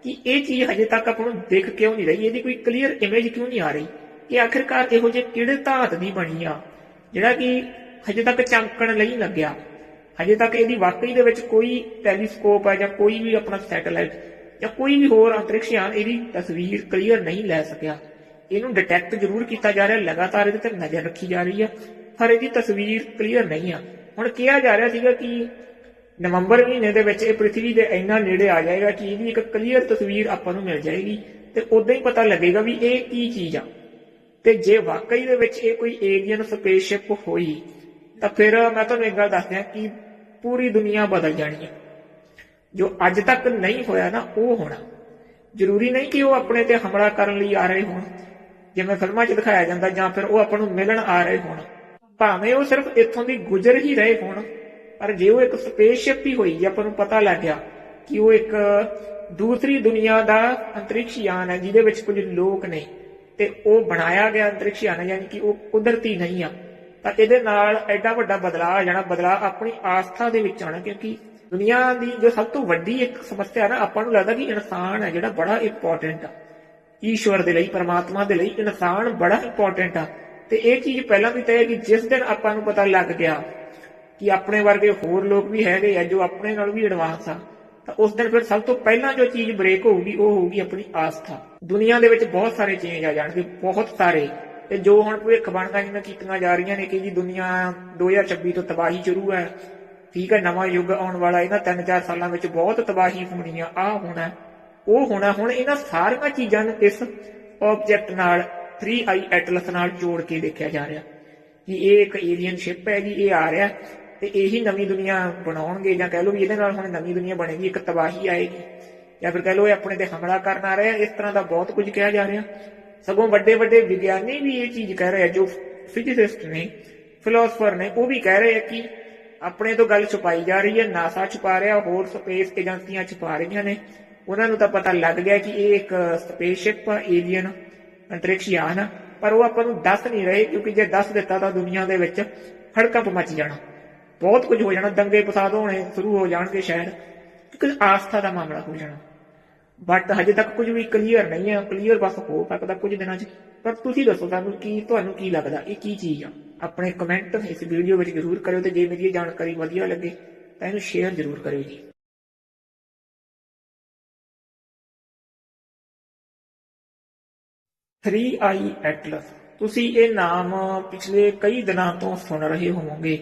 ਕਿ ਇਹ ਚੀਜ਼ ਹਜੇ ਤੱਕ ਆਪਾਂ ਨੂੰ ਦੇਖ ਕਿਉਂ ਨਹੀਂ ਰਹੀ? ਇਹਦੀ ਕੋਈ ਕਲੀਅਰ ਇਮੇਜ ਕਿਉਂ ਨਹੀਂ ਆ ਰਹੀ? ਕਿ ਆਖਿਰਕਾਰ ਇਹੋ ਜਿਹੇ ਕਿਹੜੇ ਧਾਤ ਦੀ ਬਣੀ ਆ? ਜਿਹੜਾ ਕਿ ਹਜੇ ਤੱਕ ਚਮਕਣ ਲਈ ਲੱਗਿਆ। ਹਜੇ ਤੱਕ ਇਹਦੀ ਵਾਕਈ ਦੇ ਵਿੱਚ ਕੋਈ ਟੈਲੀਸਕੋਪ ਹੈ ਜਾਂ ਕੋਈ ਵੀ ਆਪਣਾ ਸੈਟੇਲਾਈਟ ਜਾਂ ਕੋਈ ਵੀ ਹੋਰ ਅੰਤਰਿਕਸ਼ ਯਾਨ ਇਹਦੀ ਤਸਵੀਰ ਕਲੀਅਰ ਨਹੀਂ ਲੈ ਸਕਿਆ। ਇਹਨੂੰ ਡਿਟੈਕਟ ਜ਼ਰੂਰ ਕੀਤਾ ਜਾ ਰਿਹਾ, ਲਗਾਤਾਰ ਇਹਦੇ ਤੇ ਨਜ਼ਰ ਰੱਖੀ ਜਾ ਰਹੀ ਆ, ਪਰ ਇਹਦੀ ਤਸਵੀਰ ਕਲੀਅਰ ਨਹੀਂ ਆ। ਹੁਣ ਕਿਹਾ ਜਾ ਰਿਹਾ ਸੀਗਾ ਕਿ ਨਵੰਬਰ ਮਹੀਨੇ ਦੇ ਵਿੱਚ ਇਹ ਪ੍ਰithvi ਦੇ ਇੰਨਾ ਨੇੜੇ ਆ ਜਾਏਗਾ ਕਿ ਇਹਦੀ ਇੱਕ ਕਲੀਅਰ ਤਸਵੀਰ ਆਪਾਂ ਨੂੰ ਮਿਲ ਜਾਏਗੀ ਤੇ ਉਦੋਂ ਹੀ ਪਤਾ ਲੱਗੇਗਾ ਵੀ ਇਹ ਕੀ ਚੀਜ਼ ਆ। ਤੇ ਜੇ ਵਾਕਈ ਦੇ ਵਿੱਚ ਇਹ ਕੋਈ ਏਲੀਅਨ ਸਪੇਸਸ਼ਿਪ ਹੋਈ, ਤਾਂ ਫਿਰ ਮੈਂ ਤੁਹਾਨੂੰ ਇੱਕ ਗੱਲ ਦੱਸ ਕਿ ਪੂਰੀ ਦੁਨੀਆ ਬਦਲ ਜਾਣੀ ਹੈ। ਜੋ ਅੱਜ ਤੱਕ ਨਹੀਂ ਹੋਇਆ ਨਾ, ਉਹ ਹੋਣਾ। ਜ਼ਰੂਰੀ ਨਹੀਂ ਕਿ ਉਹ ਆਪਣੇ ਤੇ ਹਮਲਾ ਕਰਨ ਲਈ ਆ ਰਹੇ ਹੋਣ। ਜਿਵੇਂ ਫਿਲਮਾਂ 'ਚ ਦਿਖਾਇਆ ਜਾਂਦਾ, ਜਾਂ ਫਿਰ ਉਹ ਆਪਾਂ ਨੂੰ ਮਿਲਣ ਆ ਰਹੇ ਹੋਣ। ਭਾਵੇਂ ਉਹ ਸਿਰਫ ਇੱਥੋਂ ਦੀ ਗੁਜ਼ਰ ਹੀ ਰਹੇ ਹੋਣ, ਪਰ ਜੇ ਉਹ ਇੱਕ ਸਪੇਸਸ਼ਿਪ ਹੀ ਹੋਈ, ਜੇ ਆਪਾਂ ਨੂੰ ਪਤਾ ਲੱਗ ਗਿਆ ਕਿ ਉਹ ਇੱਕ ਦੂਸਰੀ ਦੁਨੀਆ ਦਾ ਅੰਤਰਿਕਸ਼ ਯਾਨ ਹੈ, ਜਿਹਦੇ ਵਿੱਚ ਕੁਝ ਲੋਕ ਨੇ ਤੇ ਉਹ ਬਣਾਇਆ ਗਿਆ ਅੰਤਰਿਕਸ਼ ਯਾਨ, ਯਾਨੀ ਕਿ ਉਹ ਕੁਦਰਤੀ ਨਹੀਂ ਆ। ਤਾਂ ਇਹਦੇ ਨਾਲ ਐਡਾ ਵੱਡਾ ਬਦਲਾਅ ਆ ਜਾਣਾ, ਬਦਲਾਅ ਆਪਣੀ ਆਸਥਾ ਦੇ ਵਿੱਚ ਆਣਾ ਕਿਉਂਕਿ ਦੁਨੀਆ ਦੀ ਜੋ ਸਭ ਤੋਂ ਵੱਡੀ ਇੱਕ ਸਮੱਸਿਆ ਨਾ, ਆਪਾਂ ਨੂੰ ਲੱਗਦਾ ਕਿ ਇਨਸਾਨ ਹੈ ਜਿਹੜਾ ਬੜਾ ਇੰਪੋਰਟੈਂਟ ਆ। ਈਸ਼ਵਰ ਦੇ ਲਈ, ਪਰਮਾਤਮਾ ਦੇ ਲਈ ਇਨਸਾਨ ਬੜਾ ਇੰਪੋਰਟੈਂਟ ਆ। ਤੇ ਇਹ ਚੀਜ਼ ਪਹਿਲਾਂ ਵੀ ਤੈਅ ਹੈ ਕਿ ਜਿਸ ਦਿਨ ਆਪਾਂ ਨੂੰ ਪਤਾ ਲੱਗ ਗਿਆ ਕਿ ਆਪਣੇ ਵਰਗੇ ਹੋਰ ਲੋਕ ਵੀ ਹੈਗੇ ਆ ਜੋ ਆਪਣੇ ਨਾਲ ਵੀ ਐਡਵਾਂਸ ਆ, ਤਾਂ ਉਸ ਦਿਨ ਫਿਰ ਸਭ ਤੋਂ ਪਹਿਲਾਂ ਜੋ ਚੀਜ਼ ਬ੍ਰੇਕ ਹੋਊਗੀ, ਉਹ ਹੋਊਗੀ ਆਪਣੀ ਆਸਥਾ। ਦੁਨੀਆ ਦੇ ਵਿੱਚ ਬਹੁਤ ਸਾਰੇ ਚੇਂਜ ਆ ਜਾਣਗੇ, ਬਹੁਤ ਸਾਰੇ। ਤੇ ਜੋ ਹੁਣ ਭਵਿੱਖ ਬਣਦਾ ਜਿਵੇਂ ਕੀਤੀਆਂ ਜਾ ਰਹੀਆਂ ਨੇ ਕਿ ਜੀ ਦੁਨੀਆ 2026 ਤੋਂ ਤਬਾਹੀ ਸ਼ੁਰੂ ਹੈ, ਠੀਕ ਹੈ, ਨਵਾਂ ਯੁੱਗ ਆਉਣ ਵਾਲਾ ਇਹਨਾਂ 3-4 ਸਾਲਾਂ ਵਿੱਚ ਬਹੁਤ ਤਬਾਹੀ ਹੋਣੀ ਆ ਆ ਹੋਣਾ ਉਹ ਹੋਣਾ ਹੁਣ ਇਹਨਾਂ ਸਾਰੀਆਂ ਚੀਜ਼ਾਂ ਨੂੰ ਇਸ ਆਬਜੈਕਟ ਨਾਲ 3i ਐਟਲਸ ਨਾਲ ਜੋੜ ਕੇ ਦੇਖਿਆ ਜਾ ਰਿਹਾ। ਕਿ ਇਹ ਇੱਕ ਏਲੀਅਨ ਸ਼ਿਪ ਹੈ ਜੀ, ਇਹ ਆ ਰਿਹਾ। ਤੇ ਇਹੀ ਨਵੀਂ ਦੁਨੀਆ ਬਣਾਉਣਗੇ ਜਾਂ ਕਹਿ ਲਓ ਵੀ ਇਹਦੇ ਨਾਲ ਹੁਣ ਨਵੀਂ ਦੁਨੀਆ ਬਣੇਗੀ, ਇੱਕ ਤਬਾਹੀ ਆਏਗੀ। ਜਾਂ ਫਿਰ ਕਹਿ ਲਓ ਇਹ ਆਪਣੇ ਤੇ ਹਮਲਾ ਕਰਨ ਆ ਰਿਹਾ ਇਸ ਤਰ੍ਹਾਂ ਦਾ ਬਹੁਤ ਕੁਝ ਕਿਹਾ ਜਾ ਰਿਹਾ। ਸਗੋਂ ਵੱਡੇ ਵੱਡੇ ਵਿਗਿਆਨੀ ਵੀ ਇਹ ਚੀਜ਼ ਕਹਿ ਰਹੇ ਜੋ ਫਿਜ਼ਿਸਿਸਟ ਨੇ ਫਿਲਾਸਫਰ ਨੇ, ਉਹ ਵੀ ਕਹਿ ਰਹੇ ਕਿ ਆਪਣੇ ਤੋਂ ਗੱਲ ਛੁਪਾਈ ਜਾ ਰਹੀ ਹੈ ਨਾਸਾ ਛੁਪਾ ਰਿਹਾ, ਹੋਰ ਸਪੇਸ ਏਜੰਸੀਆਂ ਛੁਪਾ ਰਹੀਆਂ ਨੇ। ਉਹਨਾਂ ਨੂੰ ਤਾਂ ਪਤਾ ਲੱਗ ਗਿਆ ਕਿ ਇਹ ਇੱਕ ਸਪੇਸਸ਼ਿਪ ਆ ਏਲੀਅਨ ਅੰਤਰਿਕਸ਼ ਯਾਨ ਪਰ ਉਹ ਆਪਾਂ ਨੂੰ ਦੱਸ ਨਹੀਂ ਰਹੇ, ਕਿਉਂਕਿ ਜੇ ਦੱਸ ਦਿੱਤਾ ਤਾਂ ਦੁਨੀਆ ਦੇ ਵਿੱਚ ਹੜਕੰਪ ਮਚ ਜਾਣਾ। ਬਹੁਤ ਕੁਝ ਹੋ ਜਾਣਾ, ਦੰਗੇ ਫਸਾਦ ਹੋਣੇ ਸ਼ੁਰੂ ਹੋ ਜਾਣਗੇ ਸ਼ਾਇਦ ਕਿਉਂਕਿ ਆਸਥਾ ਦਾ ਮਾਮਲਾ ਹੋ ਜਾਣਾ। ਬਟ ਹਜੇ ਤੱਕ ਕੁਝ ਵੀ ਕਲੀਅਰ ਨਹੀਂ ਹੈ ਕਲੀਅਰ ਬਸ ਹੋ ਸਕਦਾ ਕੁਝ ਦਿਨਾਂ 'ਚ। ਪਰ ਤੁਸੀਂ ਦੱਸੋ ਤੁਹਾਨੂੰ ਕੀ ਤੁਹਾਨੂੰ ਕੀ ਲੱਗਦਾ, ਇਹ ਕੀ ਚੀਜ਼ ਆ? ਆਪਣੇ ਕਮੈਂਟ ਇਸ ਵੀਡੀਓ ਵਿੱਚ ਜ਼ਰੂਰ ਕਰਿਓ ਤੇ ਜੇ ਮੇਰੀ ਇਹ ਜਾਣਕਾਰੀ ਵਧੀਆ ਲੱਗੇ, ਤਾਂ ਇਹਨੂੰ ਸ਼ੇਅਰ ਜ਼ਰੂਰ ਕਰਿਓ ਜੀ। ਥਰੀ ਆਈ ਐਟਲਸ ਤੁਸੀਂ ਇਹ ਨਾਮ ਪਿਛਲੇ ਕਈ ਦਿਨਾਂ ਤੋਂ ਸੁਣ ਰਹੇ ਹੋਵੋਗੇ।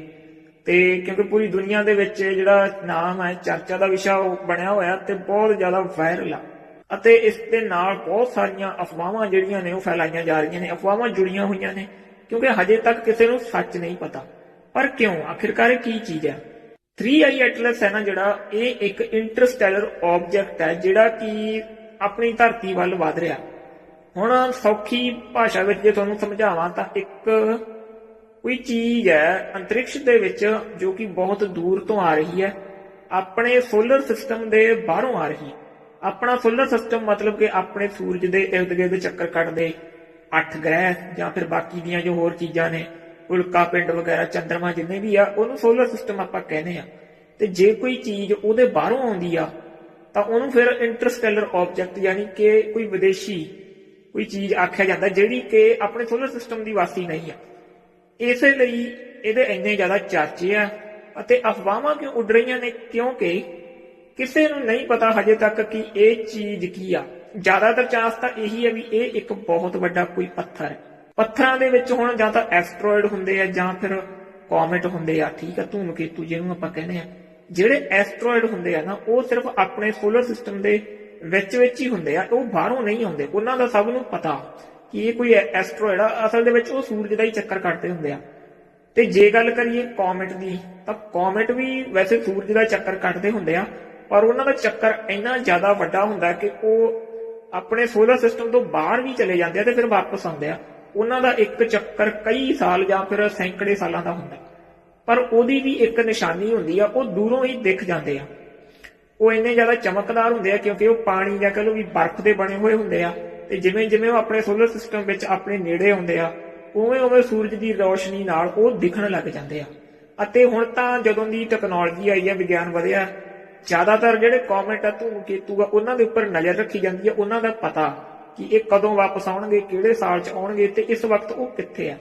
ਤੇ ਕਿਉਂਕਿ ਪੂਰੀ ਦੁਨੀਆ ਦੇ ਵਿੱਚ ਜਿਹੜਾ ਨਾਮ ਹੈ, ਚਰਚਾ ਦਾ ਵਿਸ਼ਾ ਬਣਿਆ ਹੋਇਆ ਤੇ ਬਹੁਤ ਜ਼ਿਆਦਾ ਵਾਇਰਲ ਆ। ਅਤੇ ਇਸ ਦੇ ਨਾਲ ਬਹੁਤ ਸਾਰੀਆਂ ਅਫਵਾਹਾਂ ਜਿਹੜੀਆਂ ਨੇ ਉਹ ਫੈਲਾਈਆਂ ਜਾ ਰਹੀਆਂ ਨੇ, ਅਫਵਾਹਾਂ ਜੁੜੀਆਂ ਹੋਈਆਂ ਨੇ, ਕਿਉਂਕਿ ਹਜੇ ਤੱਕ ਕਿਸੇ ਨੂੰ ਸੱਚ ਨਹੀਂ ਪਤਾ। ਪਰ ਕਿਉਂ? ਆਖਿਰਕਾਰ ਇਹ ਕੀ ਚੀਜ਼ ਹੈ? 3i ਐਟਲਸ ਹੈ ਨਾ ਜਿਹੜਾ, ਇਹ ਇੱਕ ਇੰਟਰਸਟੈਲਰ ਆਬਜੈਕਟ ਹੈ ਜਿਹੜਾ ਕਿ ਆਪਣੀ ਧਰਤੀ ਵੱਲ ਵਧ ਰਿਹਾ। ਹੁਣ ਸੌਖੀ ਭਾਸ਼ਾ ਵਿੱਚ ਜੇ ਤੁਹਾਨੂੰ ਸਮਝਾਵਾਂ ਤਾਂ ਇੱਕ ਕੋਈ ਚੀਜ਼ ਹੈ ਅੰਤਰਿਕਸ਼ ਦੇ ਵਿੱਚ ਜੋ ਕਿ ਬਹੁਤ ਦੂਰ ਤੋਂ ਆ ਰਹੀ ਹੈ, ਆਪਣੇ ਸੋਲਰ ਸਿਸਟਮ ਦੇ ਬਾਹਰੋਂ ਆ ਰਹੀ ਹੈ। ਆਪਣਾ ਸੋਲਰ ਸਿਸਟਮ ਮਤਲਬ ਕਿ ਆਪਣੇ ਸੂਰਜ ਦੇ ਇਰਦ ਗਿਰਦ ਚੱਕਰ ਕੱਟਦੇ ਅੱਠ ਗ੍ਰਹਿ ਜਾਂ ਫਿਰ ਬਾਕੀ ਦੀਆਂ ਜੋ ਹੋਰ ਚੀਜ਼ਾਂ ਨੇ, ਉਲਕਾ ਪਿੰਡ ਵਗੈਰਾ, ਚੰਦਰਮਾ ਜਿੰਨੇ ਵੀ ਆ, ਉਹਨੂੰ ਸੋਲਰ ਸਿਸਟਮ ਆਪਾਂ ਕਹਿੰਦੇ ਆ। ਤੇ ਜੇ ਕੋਈ ਚੀਜ਼ ਉਹਦੇ ਬਾਹਰੋਂ ਆਉਂਦੀ ਆ, ਤਾਂ ਉਹਨੂੰ ਫਿਰ ਇੰਟਰਸਟੈਲਰ ਆਬਜੈਕਟ ਯਾਨੀ ਕਿ ਕੋਈ ਵਿਦੇਸ਼ੀ ਕੋਈ ਚੀਜ਼ ਆਖਿਆ ਜਾਂਦਾ, ਜਿਹੜੀ ਕਿ ਆਪਣੇ ਸੋਲਰ ਸਿਸਟਮ ਦੀ ਵਾਸੀ ਨਹੀਂ ਆ। ਇਸੇ ਲਈ ਇਹਦੇ ਇੰਨੇ ਜ਼ਿਆਦਾ ਚਰਚੇ ਆ, ਅਤੇ ਅਫਵਾਹਾਂ ਕਿਉਂ ਉੱਡ ਰਹੀਆਂ ਨੇ? ਕਿਉਂਕਿ ਕਿਸੇ ਨੂੰ ਨਹੀਂ ਪਤਾ ਹਜੇ ਤੱਕ ਕਿ ਇਹ ਚੀਜ਼ ਕੀ ਆ। ਜ਼ਿਆਦਾਤਰ ਚਾਂਸ ਤਾਂ ਇਹੀ ਹੈ ਵੀ ਇਹ ਇੱਕ ਬਹੁਤ ਵੱਡਾ ਕੋਈ ਪੱਥਰ ਹੈ। ਪੱਥਰਾਂ ਦੇ ਵਿੱਚ ਹੁਣ ਜਾਂ ਤਾਂ ਐਸਟਰੋਇਡ ਹੁੰਦੇ ਆ ਜਾਂ ਫਿਰ ਕੋਮੇਟ ਹੁੰਦੇ ਆ। ਠੀਕ ਆ ਧੂਮਕੇਤੂ ਜਿਹਨੂੰ ਆਪਾਂ ਕਹਿੰਦੇ ਆ। ਜਿਹੜੇ ਐਸਟਰੋਇਡ ਹੁੰਦੇ ਆ ਨਾ, ਉਹ ਸਿਰਫ ਆਪਣੇ ਸੋਲਰ ਸਿਸਟਮ ਦੇ ਵਿੱਚ ਵਿੱਚ ਹੀ ਹੁੰਦੇ ਆ। ਉਹ ਬਾਹਰੋਂ ਨਹੀਂ ਆਉਂਦੇ। ਉਹਨਾਂ ਦਾ ਸਭ ਨੂੰ ਪਤਾ ਕਿ ਇਹ ਕੋਈ ਐਸਟਰੋਇਡ ਆ। ਅਸਲ ਦੇ ਵਿੱਚ ਉਹ ਸੂਰਜ ਦਾ ਹੀ ਚੱਕਰ ਕੱਟਦੇ ਹੁੰਦੇ ਆ। ਤੇ ਜੇ ਗੱਲ ਕਰੀਏ ਕੋਮੇਟ ਦੀ, ਤਾਂ ਕੋਮੇਟ ਵੀ ਵੈਸੇ ਸੂਰਜ ਦਾ ਚੱਕਰ ਕੱਟਦੇ ਹੁੰਦੇ ਆ। ਪਰ ਉਹਨਾਂ ਦਾ ਚੱਕਰ ਇੰਨਾ ਜ਼ਿਆਦਾ ਵੱਡਾ ਹੁੰਦਾ ਕਿ ਉਹ ਆਪਣੇ ਸੋਲਰ ਸਿਸਟਮ ਤੋਂ ਬਾਹਰ ਵੀ ਚਲੇ ਜਾਂਦੇ ਆ ਤੇ ਫਿਰ ਵਾਪਸ ਆਉਂਦੇ ਆ। ਉਹਨਾਂ ਦਾ ਇੱਕ ਚੱਕਰ ਕਈ ਸਾਲ ਜਾਂ ਫਿਰ ਸੈਂਕੜੇ ਸਾਲਾਂ ਦਾ ਹੁੰਦਾ। ਪਰ ਉਹਦੀ ਵੀ ਇੱਕ ਨਿਸ਼ਾਨੀ ਹੁੰਦੀ ਆ, ਉਹ ਦੂਰੋਂ ਹੀ ਦਿਖ ਜਾਂਦੇ ਆ। ਉਹ ਇੰਨੇ ਜ਼ਿਆਦਾ ਚਮਕਦਾਰ ਹੁੰਦੇ ਆ ਕਿਉਂਕਿ ਉਹ ਪਾਣੀ ਜਾਂ ਕਹ ਲਓ ਵੀ ਬਰਫ਼ ਦੇ ਬਣੇ ਹੋਏ ਹੁੰਦੇ ਆ ਤੇ ਜਿਵੇਂ ਜਿਵੇਂ ਉਹ ਆਪਣੇ ਸੋਲਰ ਸਿਸਟਮ ਵਿੱਚ ਆਪਣੇ ਨੇੜੇ ਆਉਂਦੇ ਆ, ਉਵੇਂ ਉਵੇਂ ਸੂਰਜ ਦੀ ਰੋਸ਼ਨੀ ਨਾਲ ਉਹ ਦਿਖਣ ਲੱਗ ਜਾਂਦੇ ਆ। ਅਤੇ ਹੁਣ ਤਾਂ ਜਦੋਂ ਦੀ ਟੈਕਨੋਲੋਜੀ ਆਈ ਹੈ ਵਿਗਿਆਨ ਵਧਿਆ ਜ਼ਿਆਦਾਤਰ ਜਿਹੜੇ ਕਮੈਂਟ ਆ ਧੂਮਕੇਤੂ ਆ, ਉਹਨਾਂ ਦੇ ਉੱਪਰ ਨਜ਼ਰ ਰੱਖੀ ਜਾਂਦੀ ਹੈ ਉਹਨਾਂ ਦਾ ਪਤਾ ਕਿ ਇਹ ਕਦੋਂ ਵਾਪਸ ਆਉਣਗੇ, ਕਿਹੜੇ ਸਾਲ 'ਚ ਆਉਣਗੇ ਤੇ ਇਸ ਵਕਤ ਉਹ ਕਿੱਥੇ ਆ।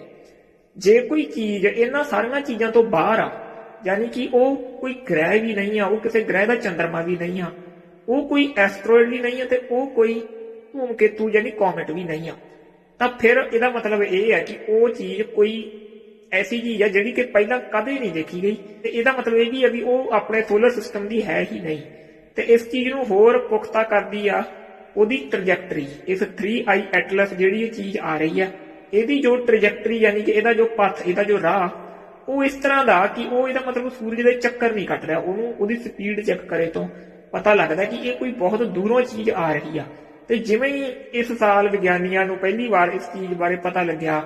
ਜੇ ਕੋਈ ਚੀਜ਼ ਇਹਨਾਂ ਸਾਰੀਆਂ ਚੀਜ਼ਾਂ ਤੋਂ ਬਾਹਰ ਆ, ਯਾਨੀ ਕਿ ਉਹ ਕੋਈ ਗ੍ਰਹਿ ਵੀ ਨਹੀਂ ਆ, ਉਹ ਕਿਸੇ ਗ੍ਰਹਿ ਦਾ ਚੰਦਰਮਾ ਵੀ ਨਹੀਂ ਆ, ਉਹ ਕੋਈ ਐਸਟਰੋਇਡ ਵੀ ਨਹੀਂ ਆ ਤੇ ਉਹ ਕੋਈ ਧੂਮ ਕੇਤੂ ਯਾਨੀ ਕੋਮੇਟ ਵੀ ਨਹੀਂ ਆ, ਤਾਂ ਫਿਰ ਇਹਦਾ ਮਤਲਬ ਇਹ ਹੈ ਕਿ ਉਹ ਚੀਜ਼ ਕੋਈ ਐਸੀ ਚੀਜ਼ ਹੈ ਜਿਹੜੀ ਕਿ ਪਹਿਲਾਂ ਕਦੇ ਨਹੀਂ ਦੇਖੀ ਗਈ। ਤੇ ਇਹਦਾ ਮਤਲਬ ਇਹ ਵੀ ਹੈ ਵੀ ਉਹ ਆਪਣੇ ਸੋਲਰ ਸਿਸਟਮ ਦੀ ਹੈ ਹੀ ਨਹੀਂ। ਤੇ ਇਸ ਚੀਜ਼ ਨੂੰ ਹੋਰ ਪੁਖਤਾ ਕਰਦੀ ਆ ਉਹਦੀ ਟ੍ਰੈਜੈਕਟਰੀ ਇਸ 3i ਐਟਲਸ ਜਿਹੜੀ ਇਹ ਚੀਜ਼ ਆ ਰਹੀ ਹੈ ਇਹਦੀ ਜੋ ਟ੍ਰੈਜੈਕਟਰੀ ਯਾਨੀ ਕਿ ਇਹਦਾ ਜੋ ਪਥ, ਇਹਦਾ ਜੋ ਰਾਹ, ਉਹ ਇਸ ਤਰ੍ਹਾਂ ਦਾ ਕਿ ਉਹ ਇਹਦਾ ਮਤਲਬ ਸੂਰਜ ਦੇ ਚੱਕਰ ਨਹੀਂ ਕੱਟ ਰਿਹਾ, ਉਹਨੂੰ ਉਹਦੀ ਸਪੀਡ ਚੈੱਕ ਕਰੇ ਤੋਂ ਪਤਾ ਲੱਗਦਾ ਕਿ ਇਹ ਕੋਈ ਬਹੁਤ ਦੂਰੋਂ ਚੀਜ਼ ਆ ਰਹੀ ਆ। ਤੇ ਜਿਵੇਂ ਹੀ ਇਸ ਸਾਲ ਵਿਗਿਆਨੀਆਂ ਨੂੰ ਪਹਿਲੀ ਵਾਰ ਇਸ ਚੀਜ਼ ਬਾਰੇ ਪਤਾ ਲੱਗਿਆ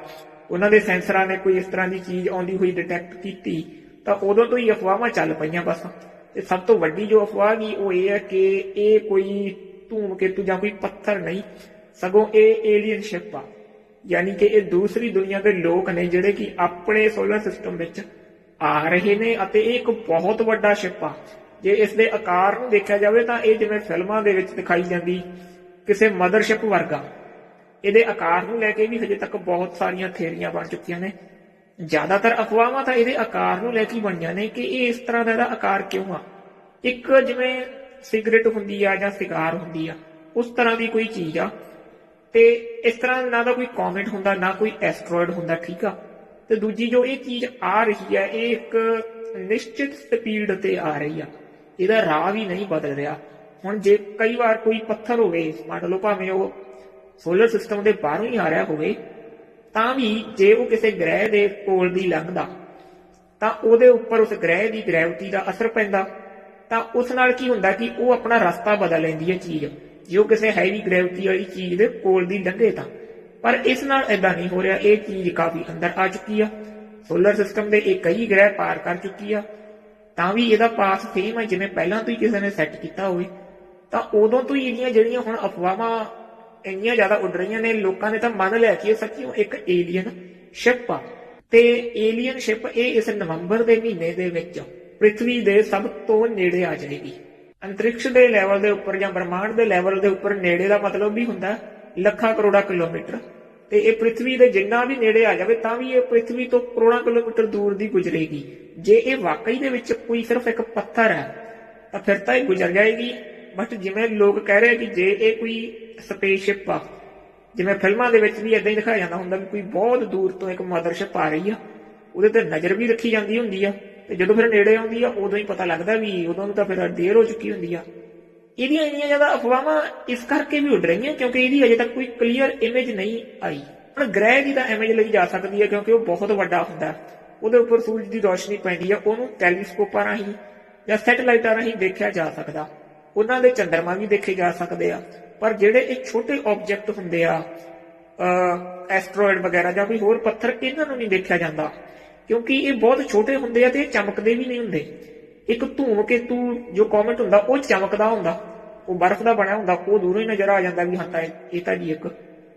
ਉਹਨਾਂ ਦੇ ਸੈਂਸਰਾਂ ਨੇ ਕੋਈ ਇਸ ਤਰ੍ਹਾਂ ਦੀ ਚੀਜ਼ ਆਉਂਦੀ ਹੋਈ ਡਿਟੈਕਟ ਕੀਤੀ, ਤਾਂ ਉਦੋਂ ਤੋਂ ਹੀ ਅਫਵਾਹਾਂ ਚੱਲ ਪਈਆਂ ਬਸ। ਤੇ ਸਭ ਤੋਂ ਵੱਡੀ ਜੋ ਅਫਵਾਹ ਗਈ ਉਹ ਇਹ ਹੈ ਕਿ ਇਹ ਕੋਈ ਧੂਮਕੇਤੂ ਜਾਂ ਕੋਈ ਪੱਥਰ ਨਹੀਂ, ਸਗੋਂ ਇਹ ਏਲੀਅਨ ਸ਼ਿਪ ਆ। ਯਾਨੀ ਕਿ ਇਹ ਦੂਸਰੀ ਦੁਨੀਆ ਦੇ ਲੋਕ ਨੇ ਜਿਹੜੇ ਕਿ ਆਪਣੇ ਸੋਲਰ ਸਿਸਟਮ ਵਿੱਚ ਆ ਰਹੇ ਨੇ ਅਤੇ ਇਹ ਇੱਕ ਬਹੁਤ ਵੱਡਾ ਸ਼ਿਪ ਆ। ਜੇ ਇਸ ਦੇ ਆਕਾਰ ਨੂੰ ਦੇਖਿਆ ਜਾਵੇ ਤਾਂ ਇਹ ਜਿਵੇਂ ਫਿਲਮਾਂ ਦੇ ਵਿੱਚ ਦਿਖਾਈ ਜਾਂਦੀ, ਕਿਸੇ ਮਦਰਸ਼ਿਪ ਵਰਗਾ। ਇਹਦੇ ਆਕਾਰ ਨੂੰ ਲੈ ਕੇ ਵੀ ਹਜੇ ਤੱਕ ਬਹੁਤ ਸਾਰੀਆਂ ਥਿਊਰੀਆਂ ਬਣ ਚੁੱਕੀਆਂ ਨੇ। ਜ਼ਿਆਦਾਤਰ ਅਫਵਾਹਾਂ ਤਾਂ ਇਹਦੇ ਆਕਾਰ ਨੂੰ ਲੈ ਕੇ ਬਣੀਆਂ ਨੇ ਕਿ ਇਹ ਇਸ ਤਰ੍ਹਾਂ ਦਾ ਇਹਦਾ ਆਕਾਰ ਕਿਉਂ ਆ? ਇੱਕ ਜਿਵੇਂ ਸਿਗਰਟ ਹੁੰਦੀ ਆ ਜਾਂ ਸਿਗਾਰ ਹੁੰਦੀ ਆ, ਉਸ ਤਰ੍ਹਾਂ ਦੀ ਕੋਈ ਚੀਜ਼ ਆ। ਤੇ ਇਸ ਤਰ੍ਹਾਂ ਨਾ ਦਾ ਕੋਈ ਕਮੈਂਟ ਹੁੰਦਾ, ਨਾ ਕੋਈ ਐਸਟਰੋਇਡ ਹੁੰਦਾ, ਠੀਕ ਆ? ਤੇ ਦੂਜੀ ਜੋ ਇਹ ਚੀਜ਼ ਆ ਰਹੀ ਹੈ ਇਹ ਇੱਕ ਨਿਸ਼ਚਿਤ ਸਪੀਡ ਤੇ ਆ ਰਹੀ ਆ। ਇਹਦਾ ਰਾਹ ਵੀ ਨਹੀਂ ਬਦਲ ਰਿਹਾ। ਹੁਣ ਜੇ ਕਈ ਵਾਰ ਕੋਈ ਪੱਥਰ ਹੋਵੇ, ਮੰਨ ਲਓ ਭਾਵੇਂ ਉਹ ਸੋਲਰ ਸਿਸਟਮ ਦੇ ਬਾਹਰੋਂ ਹੀ ਆ ਰਿਹਾ ਹੋਵੇ, ਤਾਂ ਵੀ ਜੇ ਉਹ ਕਿਸੇ ਗ੍ਰਹਿ ਦੇ ਕੋਲ ਦੀ ਲੰਘਦਾ, ਤਾਂ ਉਹਦੇ ਉੱਪਰ ਉਸ ਗ੍ਰਹਿ ਦੀ ਗ੍ਰੈਵਿਟੀ ਦਾ ਅਸਰ ਪੈਂਦਾ। ਤਾਂ ਉਸ ਨਾਲ ਕੀ ਹੁੰਦਾ ਕਿ ਉਹ ਆਪਣਾ ਰਸਤਾ ਬਦਲ ਲੈਂਦੀ ਹੈ ਚੀਜ਼। ਜੇ ਉਹ ਕਿਸੇ ਹੈਵੀ ਗ੍ਰੈਵਿਟੀ ਵਾਲੀ ਚੀਜ਼ ਦੇ ਕੋਲ ਦੀ ਲੰਘੇ ਤਾਂ। ਪਰ ਇਸ ਨਾਲ ਐਦਾਂ ਨਹੀਂ ਹੋ ਰਿਹਾ, ਇਹ ਚੀਜ਼ ਕਾਫੀ ਅੰਦਰ ਆ ਚੁੱਕੀ ਆ। ਸੋਲਰ ਸਿਸਟਮ ਦੇ ਇਹ ਕਈ ਗ੍ਰਹਿ ਪਾਰ ਕਰ ਚੁੱਕੀ ਆ। ਤਾਂ ਵੀ ਇਹਦਾ ਪਾਸ ਸੇਮ ਹੈ ਜਿਵੇਂ ਪਹਿਲਾਂ ਤੋਂ ਹੀ ਕਿਸੇ ਨੇ ਸੈੱਟ ਕੀਤਾ ਹੋਵੇ। ਤਾਂ ਉਦੋਂ ਤੋਂ ਹੀ ਇਹਦੀਆਂ ਜਿਹੜੀਆਂ ਹੁਣ ਅਫਵਾਹਾਂ ਇੰਨੀਆਂ ਜ਼ਿਆਦਾ ਉੱਡ ਰਹੀਆਂ ਨੇ, ਲੋਕਾਂ ਨੇ ਤਾਂ ਮੰਨ ਲਿਆ ਕਿ ਇਹ ਸੱਚੀ ਇੱਕ ਏਲੀਅਨ ਸ਼ਿਪ ਆ। ਤੇ ਏਲੀਅਨ ਸ਼ਿਪ ਇਹ ਇਸ ਨਵੰਬਰ ਦੇ ਮਹੀਨੇ ਦੇ ਵਿੱਚ ਪ੍ਰithvi ਦੇ ਸਭ ਤੋਂ ਨੇੜੇ ਆ ਜਾਏਗੀ। ਅੰਤਰਿਕਸ਼ ਦੇ ਲੈਵਲ ਦੇ ਉੱਪਰ ਜਾਂ ਬ੍ਰਹਿਮੰਡ ਦੇ ਲੈਵਲ ਦੇ ਉੱਪਰ ਨੇੜੇ ਦਾ ਮਤਲਬ ਵੀ ਹੁੰਦਾ ਲੱਖਾਂ ਕਰੋੜਾਂ ਕਿਲੋਮੀਟਰ। ਤੇ ਇਹ ਪ੍ਰithvi ਦੇ ਜਿੰਨਾ ਵੀ ਨੇੜੇ ਆ ਜਾਵੇ, ਤਾਂ ਵੀ ਇਹ ਪ੍ਰithvi ਤੋਂ ਕਰੋੜਾਂ ਕਿਲੋਮੀਟਰ ਦੂਰ ਦੀ ਗੁਜ਼ਰੇਗੀ। ਜੇ ਇਹ ਵਾਕਈ ਦੇ ਵਿੱਚ ਕੋਈ ਸਿਰਫ ਇੱਕ ਪੱਥਰ ਹੈ, ਤਾਂ ਫਿਰ ਤਾਂ ਇਹ ਗੁਜ਼ਰ ਜਾਏਗੀ। ਬਟ ਜਿਵੇਂ ਲੋਕ ਕਹਿ ਰਹੇ ਕਿ ਜੇ ਇਹ ਕੋਈ ਸਪੇਸਸ਼ਿਪ ਆ। ਜਿਵੇਂ ਫਿਲਮਾਂ ਦੇ ਵਿੱਚ ਵੀ ਇਦਾਂ ਹੀ ਦਿਖਾਇਆ ਜਾਂਦਾ ਹੁੰਦਾ ਵੀ ਕੋਈ ਬਹੁਤ ਦੂਰ ਤੋਂ ਇੱਕ ਮਦਰਸ਼ਿਪ ਆ ਰਹੀ ਆ। ਉਹਦੇ ਤੇ ਨਜ਼ਰ ਵੀ ਰੱਖੀ ਜਾਂਦੀ ਹੁੰਦੀ ਆ ਤੇ ਜਦੋਂ ਫਿਰ ਨੇੜੇ ਆਉਂਦੀ ਆ, ਉਦੋਂ ਹੀ ਪਤਾ ਲੱਗਦਾ ਵੀ ਉਦੋਂ ਨੂੰ ਤਾਂ ਫਿਰ ਦੇਰ ਹੋ ਚੁੱਕੀ ਹੁੰਦੀ ਆ। ਇਹਦੀਆਂ ਇੰਨੀਆਂ ਜ਼ਿਆਦਾ ਅਫਵਾਹਾਂ ਇਸ ਕਰਕੇ ਵੀ ਉੱਡ ਰਹੀਆਂ ਕਿਉਂਕਿ ਇਹਦੀ ਅਜੇ ਤੱਕ ਕੋਈ ਕਲੀਅਰ ਇਮੇਜ ਨਹੀਂ ਆਈ। ਹੁਣ ਗ੍ਰਹਿ ਦੀ ਤਾਂ ਇਮੇਜ ਲਈ ਜਾ ਸਕਦੀ ਹੈ ਕਿਉਂਕਿ ਉਹ ਬਹੁਤ ਵੱਡਾ ਹੁੰਦਾ। ਉਹਦੇ ਉੱਪਰ ਸੂਰਜ ਦੀ ਰੋਸ਼ਨੀ ਪੈਂਦੀ ਆ, ਉਹਨੂੰ ਟੈਲੀਸਕੋਪਾਂ ਰਾਹੀਂ ਜਾਂ ਸੈਟੇਲਾਈਟਾਂ ਰਾਹੀਂ ਦੇਖਿਆ ਜਾ ਸਕਦਾ। ਉਹਨਾਂ ਦੇ ਚੰਦਰਮਾ ਵੀ ਦੇਖੇ ਜਾ ਸਕਦੇ ਆ। ਪਰ ਜਿਹੜੇ ਇਹ ਛੋਟੇ ਆਬਜੈਕਟ ਹੁੰਦੇ ਆ ਐਸਟਰੋਇਡ ਵਗੈਰਾ ਜਾਂ ਕੋਈ ਹੋਰ ਪੱਥਰ, ਇਹਨਾਂ ਨੂੰ ਨਹੀਂ ਦੇਖਿਆ ਜਾਂਦਾ। ਕਿਉਂਕਿ ਇਹ ਬਹੁਤ ਛੋਟੇ ਹੁੰਦੇ ਆ ਤੇ ਇਹ ਚਮਕਦੇ ਵੀ ਨਹੀਂ ਹੁੰਦੇ। ਇੱਕ ਧੂਮ ਕੇਤੂ ਜੋ ਕਮੈਂਟ ਹੁੰਦਾ, ਉਹ ਚਮਕਦਾ ਹੁੰਦਾ। ਉਹ ਬਰਫ਼ ਦਾ ਬਣਿਆ ਹੁੰਦਾ, ਉਹ ਦੂਰੋਂ ਹੀ ਨਜ਼ਰ ਆ ਜਾਂਦਾ ਵੀ ਹਾਂ, ਤਾਂ ਇਹ ਤਾਂ ਜੀ ਇੱਕ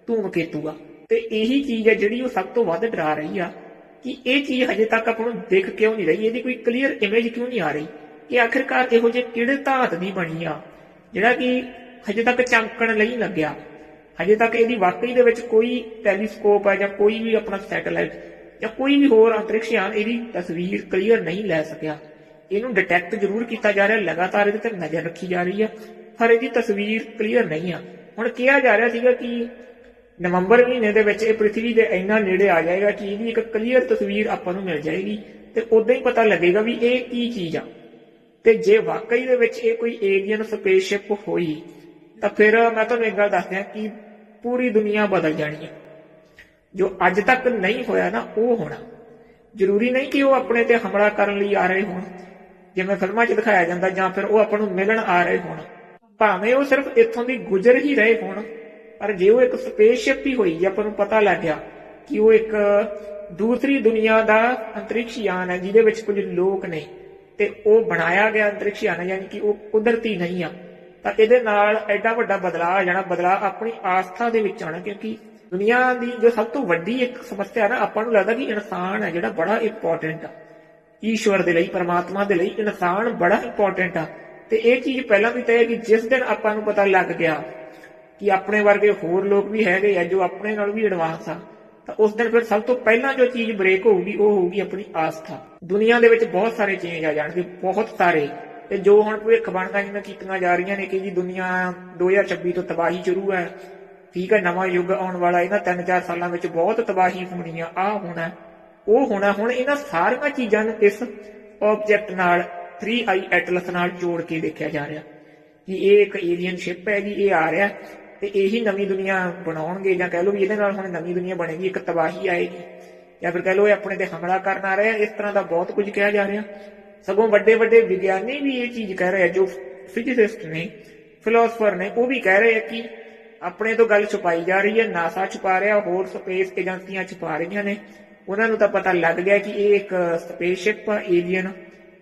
ਧੂਮ ਕੇਤੂ ਆ। ਤੇ ਇਹੀ ਚੀਜ਼ ਹੈ ਜਿਹੜੀ ਉਹ ਸਭ ਤੋਂ ਵੱਧ ਡਰਾ ਰਹੀ ਆ ਕਿ ਇਹ ਚੀਜ਼ ਹਜੇ ਤੱਕ ਆਪਾਂ ਨੂੰ ਦੇਖ ਕਿਉਂ ਨਹੀਂ ਰਹੀ? ਇਹਦੀ ਕੋਈ ਕਲੀਅਰ ਇਮੇਜ ਕਿਉਂ ਨਹੀਂ ਆ ਰਹੀ? ਇਹ ਆਖਿਰਕਾਰ ਇਹੋ ਜਿਹੇ ਕਿਹੜੇ ਧਾਤ ਦੀ ਬਣੀ ਆ? ਜਿਹੜਾ ਕਿ ਹਜੇ ਤੱਕ ਚਮਕਣ ਲਈ ਲੱਗਿਆ। ਹਜੇ ਤੱਕ ਇਹਦੀ ਵਾਕਈ ਦੇ ਵਿੱਚ ਕੋਈ ਟੈਲੀਸਕੋਪ ਹੈ ਜਾਂ ਕੋਈ ਵੀ ਆਪਣਾ ਸੈਟੇਲਾਈਟ ਜਾਂ ਕੋਈ ਵੀ ਹੋਰ ਅੰਤਰਿਕਸ਼ ਯਾਨ ਇਹਦੀ ਤਸਵੀਰ ਕਲੀਅਰ ਨਹੀਂ ਲੈ ਸਕਿਆ। ਇਹਨੂੰ ਡਿਟੈਕਟ ਜ਼ਰੂਰ ਕੀਤਾ ਜਾ ਰਿਹਾ, ਲਗਾਤਾਰ ਇਹਦੇ ਤੇ ਨਜ਼ਰ ਰੱਖੀ ਜਾ ਰਹੀ ਹੈ ਪਰ ਇਹਦੀ ਤਸਵੀਰ ਕਲੀਅਰ ਨਹੀਂ ਆ। ਹੁਣ ਕਿਹਾ ਜਾ ਰਿਹਾ ਸੀਗਾ ਕਿ ਨਵੰਬਰ ਮਹੀਨੇ ਦੇ ਵਿੱਚ ਇਹ ਪ੍ਰithvi ਦੇ ਇੰਨਾ ਨੇੜੇ ਆ ਜਾਏਗਾ ਕਿ ਇਹਦੀ ਇੱਕ ਕਲੀਅਰ ਤਸਵੀਰ ਆਪਾਂ ਨੂੰ ਮਿਲ ਜਾਏਗੀ ਤੇ ਉਦੋਂ ਹੀ ਪਤਾ ਲੱਗੇਗਾ ਵੀ ਇਹ ਕੀ ਚੀਜ਼ ਆ। ਤੇ ਜੇ ਵਾਕਈ ਦੇ ਵਿੱਚ ਇਹ ਕੋਈ ਏਲੀਅਨ ਸਪੇਸਸ਼ਿਪ ਹੋਈ ਤਾਂ ਫਿਰ ਮੈਂ ਤੁਹਾਨੂੰ ਇੱਕ ਗੱਲ ਦੱਸਦਿਆਂ ਕਿ ਪੂਰੀ ਦੁਨੀਆ ਬਦਲ ਜਾਣੀ ਹੈ। ਜੋ ਅੱਜ ਤੱਕ ਨਹੀਂ ਹੋਇਆ ਨਾ, ਉਹ ਹੋਣਾ। ਜ਼ਰੂਰੀ ਨਹੀਂ ਕਿ ਉਹ ਆਪਣੇ ਤੇ ਹਮਲਾ ਕਰਨ ਲਈ ਆ ਰਹੇ ਹੋਣ। ਜਿਵੇਂ ਫਿਲਮਾਂ 'ਚ ਦਿਖਾਇਆ ਜਾਂਦਾ, ਜਾਂ ਫਿਰ ਉਹ ਆਪਾਂ ਨੂੰ ਮਿਲਣ ਆ ਰਹੇ ਹੋਣ। ਭਾਵੇਂ ਉਹ ਸਿਰਫ ਇੱਥੋਂ ਦੀ ਗੁਜ਼ਰ ਹੀ ਰਹੇ ਹੋਣ, ਪਰ ਜੇ ਉਹ ਇੱਕ ਸਪੇਸਸ਼ਿਪ ਹੀ ਹੋਈ ਜੇ ਆਪਾਂ ਨੂੰ ਪਤਾ ਲੱਗ ਗਿਆ ਕਿ ਉਹ ਇੱਕ ਦੂਸਰੀ ਦੁਨੀਆ ਦਾ ਅੰਤਰਿਕਸ਼ ਯਾਨ ਹੈ, ਜਿਹਦੇ ਵਿੱਚ ਕੁਝ ਲੋਕ ਨੇ। ਤੇ ਉਹ ਬਣਾਇਆ ਗਿਆ ਅੰਤਰਿਕਸ਼ ਯਾਨ ਹੈ, ਯਾਨੀ ਕਿ ਉਹ ਕੁਦਰਤੀ ਨਹੀਂ ਆ। ਤਾਂ ਇਹਦੇ ਨਾਲ ਐਡਾ ਵੱਡਾ ਬਦਲਾਅ ਆ ਜਾਣਾ, ਬਦਲਾਅ ਆਪਣੀ ਆਸਥਾ ਦੇ ਵਿੱਚ ਆਣਾ ਕਿਉਂਕਿ ਦੁਨੀਆ ਦੀ ਜੋ ਸਭ ਤੋਂ ਵੱਡੀ ਇੱਕ ਸਮੱਸਿਆ ਨਾ, ਆਪਾਂ ਨੂੰ ਲੱਗਦਾ ਕਿ ਇਨਸਾਨ ਹੈ ਜਿਹੜਾ ਬੜਾ ਇੰਪੋਰਟੈਂਟ ਆ। ਈਸ਼ਵਰ ਦੇ ਲਈ, ਪਰਮਾਤਮਾ ਦੇ ਲਈ ਇਨਸਾਨ ਬੜਾ ਇੰਪੋਰਟੈਂਟ ਆ। ਤੇ ਇਹ ਚੀਜ਼ ਪਹਿਲਾਂ ਵੀ ਤੈਅ ਕਿ ਜਿਸ ਦਿਨ ਆਪਾਂ ਨੂੰ ਪਤਾ ਲੱਗ ਗਿਆ ਕਿ ਆਪਣੇ ਵਰਗੇ ਹੋਰ ਲੋਕ ਵੀ ਹੈਗੇ ਆ ਜੋ ਆਪਣੇ ਨਾਲ ਵੀ ਐਡਵਾਂਸ ਆ, ਤਾਂ ਉਸ ਦਿਨ ਫਿਰ ਸਭ ਤੋਂ ਪਹਿਲਾਂ ਜੋ ਚੀਜ਼ ਬ੍ਰੇਕ ਹੋਊਗੀ, ਉਹ ਹੋਊਗੀ ਆਪਣੀ ਆਸਥਾ। ਦੁਨੀਆ ਦੇ ਵਿੱਚ ਬਹੁਤ ਸਾਰੇ ਚੇਂਜ ਆ ਜਾਣਗੇ, ਬਹੁਤ ਸਾਰੇ। ਤੇ ਜੋ ਹੁਣ ਭਵਿੱਖ ਬਣਦਾ ਕੀਤੀਆਂ ਜਾ ਰਹੀਆਂ ਨੇ ਕਿ ਜੀ ਦੁਨੀਆ 2026 ਤੋਂ ਤਬਾਹੀ ਸ਼ੁਰੂ ਹੈ। ਠੀਕ ਹੈ, ਨਵਾਂ ਯੁੱਗ ਆਉਣ ਵਾਲਾ, ਇਹਨਾਂ 3-4 ਸਾਲਾਂ ਵਿੱਚ ਬਹੁਤ ਤਬਾਹੀ ਹੋਣੀ ਆ ਆ ਹੋਣਾ, ਉਹ ਹੋਣਾ, ਹੁਣ ਇਹਨਾਂ ਸਾਰੀਆਂ ਚੀਜ਼ਾਂ ਨੂੰ ਇਸ ਆਬਜੈਕਟ ਨਾਲ 3i ਐਟਲਸ ਨਾਲ ਜੋੜ ਕੇ ਦੇਖਿਆ ਜਾ ਰਿਹਾ। ਕਿ ਇਹ ਇੱਕ ਏਲੀਅਨ ਸ਼ਿਪ ਹੈ ਜੀ, ਇਹ ਆ ਰਿਹਾ ਤੇ ਇਹੀ ਨਵੀਂ ਦੁਨੀਆ ਬਣਾਉਣਗੇ ਜਾਂ ਕਹਿ ਲਓ ਵੀ ਇਹਦੇ ਨਾਲ ਹੁਣ ਨਵੀਂ ਦੁਨੀਆ ਬਣੇਗੀ, ਇੱਕ ਤਬਾਹੀ ਆਏਗੀ। ਜਾਂ ਫਿਰ ਕਹਿ ਲਓ ਇਹ ਆਪਣੇ ਤੇ ਹਮਲਾ ਕਰਨ ਆ ਰਿਹਾ ਇਸ ਤਰ੍ਹਾਂ ਦਾ ਬਹੁਤ ਕੁਝ ਕਿਹਾ ਜਾ ਰਿਹਾ। ਸਗੋਂ ਵੱਡੇ ਵੱਡੇ ਵਿਗਿਆਨੀ ਵੀ ਇਹ ਚੀਜ਼ ਕਹਿ ਰਹੇ ਆ, ਜੋ ਫਿਜ਼ਿਸਿਸਟ ਨੇ ਫਿਲਾਸਫਰ ਨੇ, ਉਹ ਵੀ ਕਹਿ ਰਹੇ ਆ ਕਿ ਆਪਣੇ ਤੋਂ ਗੱਲ ਛੁਪਾਈ ਜਾ ਰਹੀ ਹੈ ਨਾਸਾ ਛੁਪਾ ਰਿਹਾ, ਹੋਰ ਸਪੇਸ ਏਜੰਸੀਆਂ ਛੁਪਾ ਰਹੀਆਂ ਨੇ। ਉਹਨਾਂ ਨੂੰ ਤਾਂ ਪਤਾ ਲੱਗ ਗਿਆ ਕਿ ਇਹ ਇੱਕ ਸਪੇਸਸ਼ਿਪ ਏਲੀਅਨ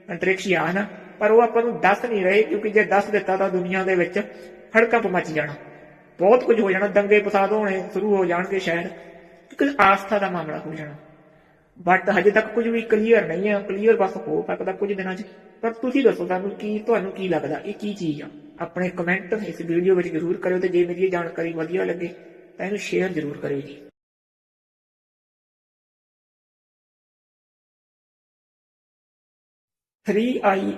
ਅੰਤਰਿਕਸ਼ ਯਾਨ ਪਰ ਉਹ ਆਪਾਂ ਨੂੰ ਦੱਸ ਨਹੀਂ ਰਹੇ, ਕਿਉਂਕਿ ਜੇ ਦੱਸ ਦਿੱਤਾ ਤਾਂ ਦੁਨੀਆ ਦੇ ਵਿੱਚ ਹੜਕੰਪ ਮਚ ਜਾਣਾ। ਬਹੁਤ ਕੁਝ ਹੋ ਜਾਣਾ ਦੰਗੇ ਫਸਾਦ ਹੋਣੇ ਸ਼ੁਰੂ ਹੋ ਜਾਣਗੇ ਸ਼ਾਇਦ, ਕਿਉਂਕਿ ਆਸਥਾ ਦਾ ਮਾਮਲਾ ਹੋ ਜਾਣਾ। ਬਟ ਹਜੇ ਤੱਕ ਕੁਝ ਵੀ ਕਲੀਅਰ ਨਹੀਂ ਹੈ ਕਲੀਅਰ ਬਸ ਹੋ ਸਕਦਾ ਕੁਝ ਦਿਨਾਂ 'ਚ। ਪਰ ਤੁਸੀਂ ਦੱਸੋ ਸਾਨੂੰ ਕੀ, ਤੁਹਾਨੂੰ ਕੀ ਲੱਗਦਾ? ਇਹ ਕੀ ਚੀਜ਼ ਆ? ਆਪਣੇ ਕਮੈਂਟ ਇਸ ਵੀਡੀਓ ਵਿੱਚ ਜ਼ਰੂਰ ਕਰਿਓ ਤੇ ਜੇ ਮੇਰੀ ਇਹ ਜਾਣਕਾਰੀ ਵਧੀਆ ਲੱਗੇ, ਤਾਂ ਇਹਨੂੰ ਸ਼ੇਅਰ ਜ਼ਰੂਰ ਕਰਿਓ ਜੀ। ਆਈ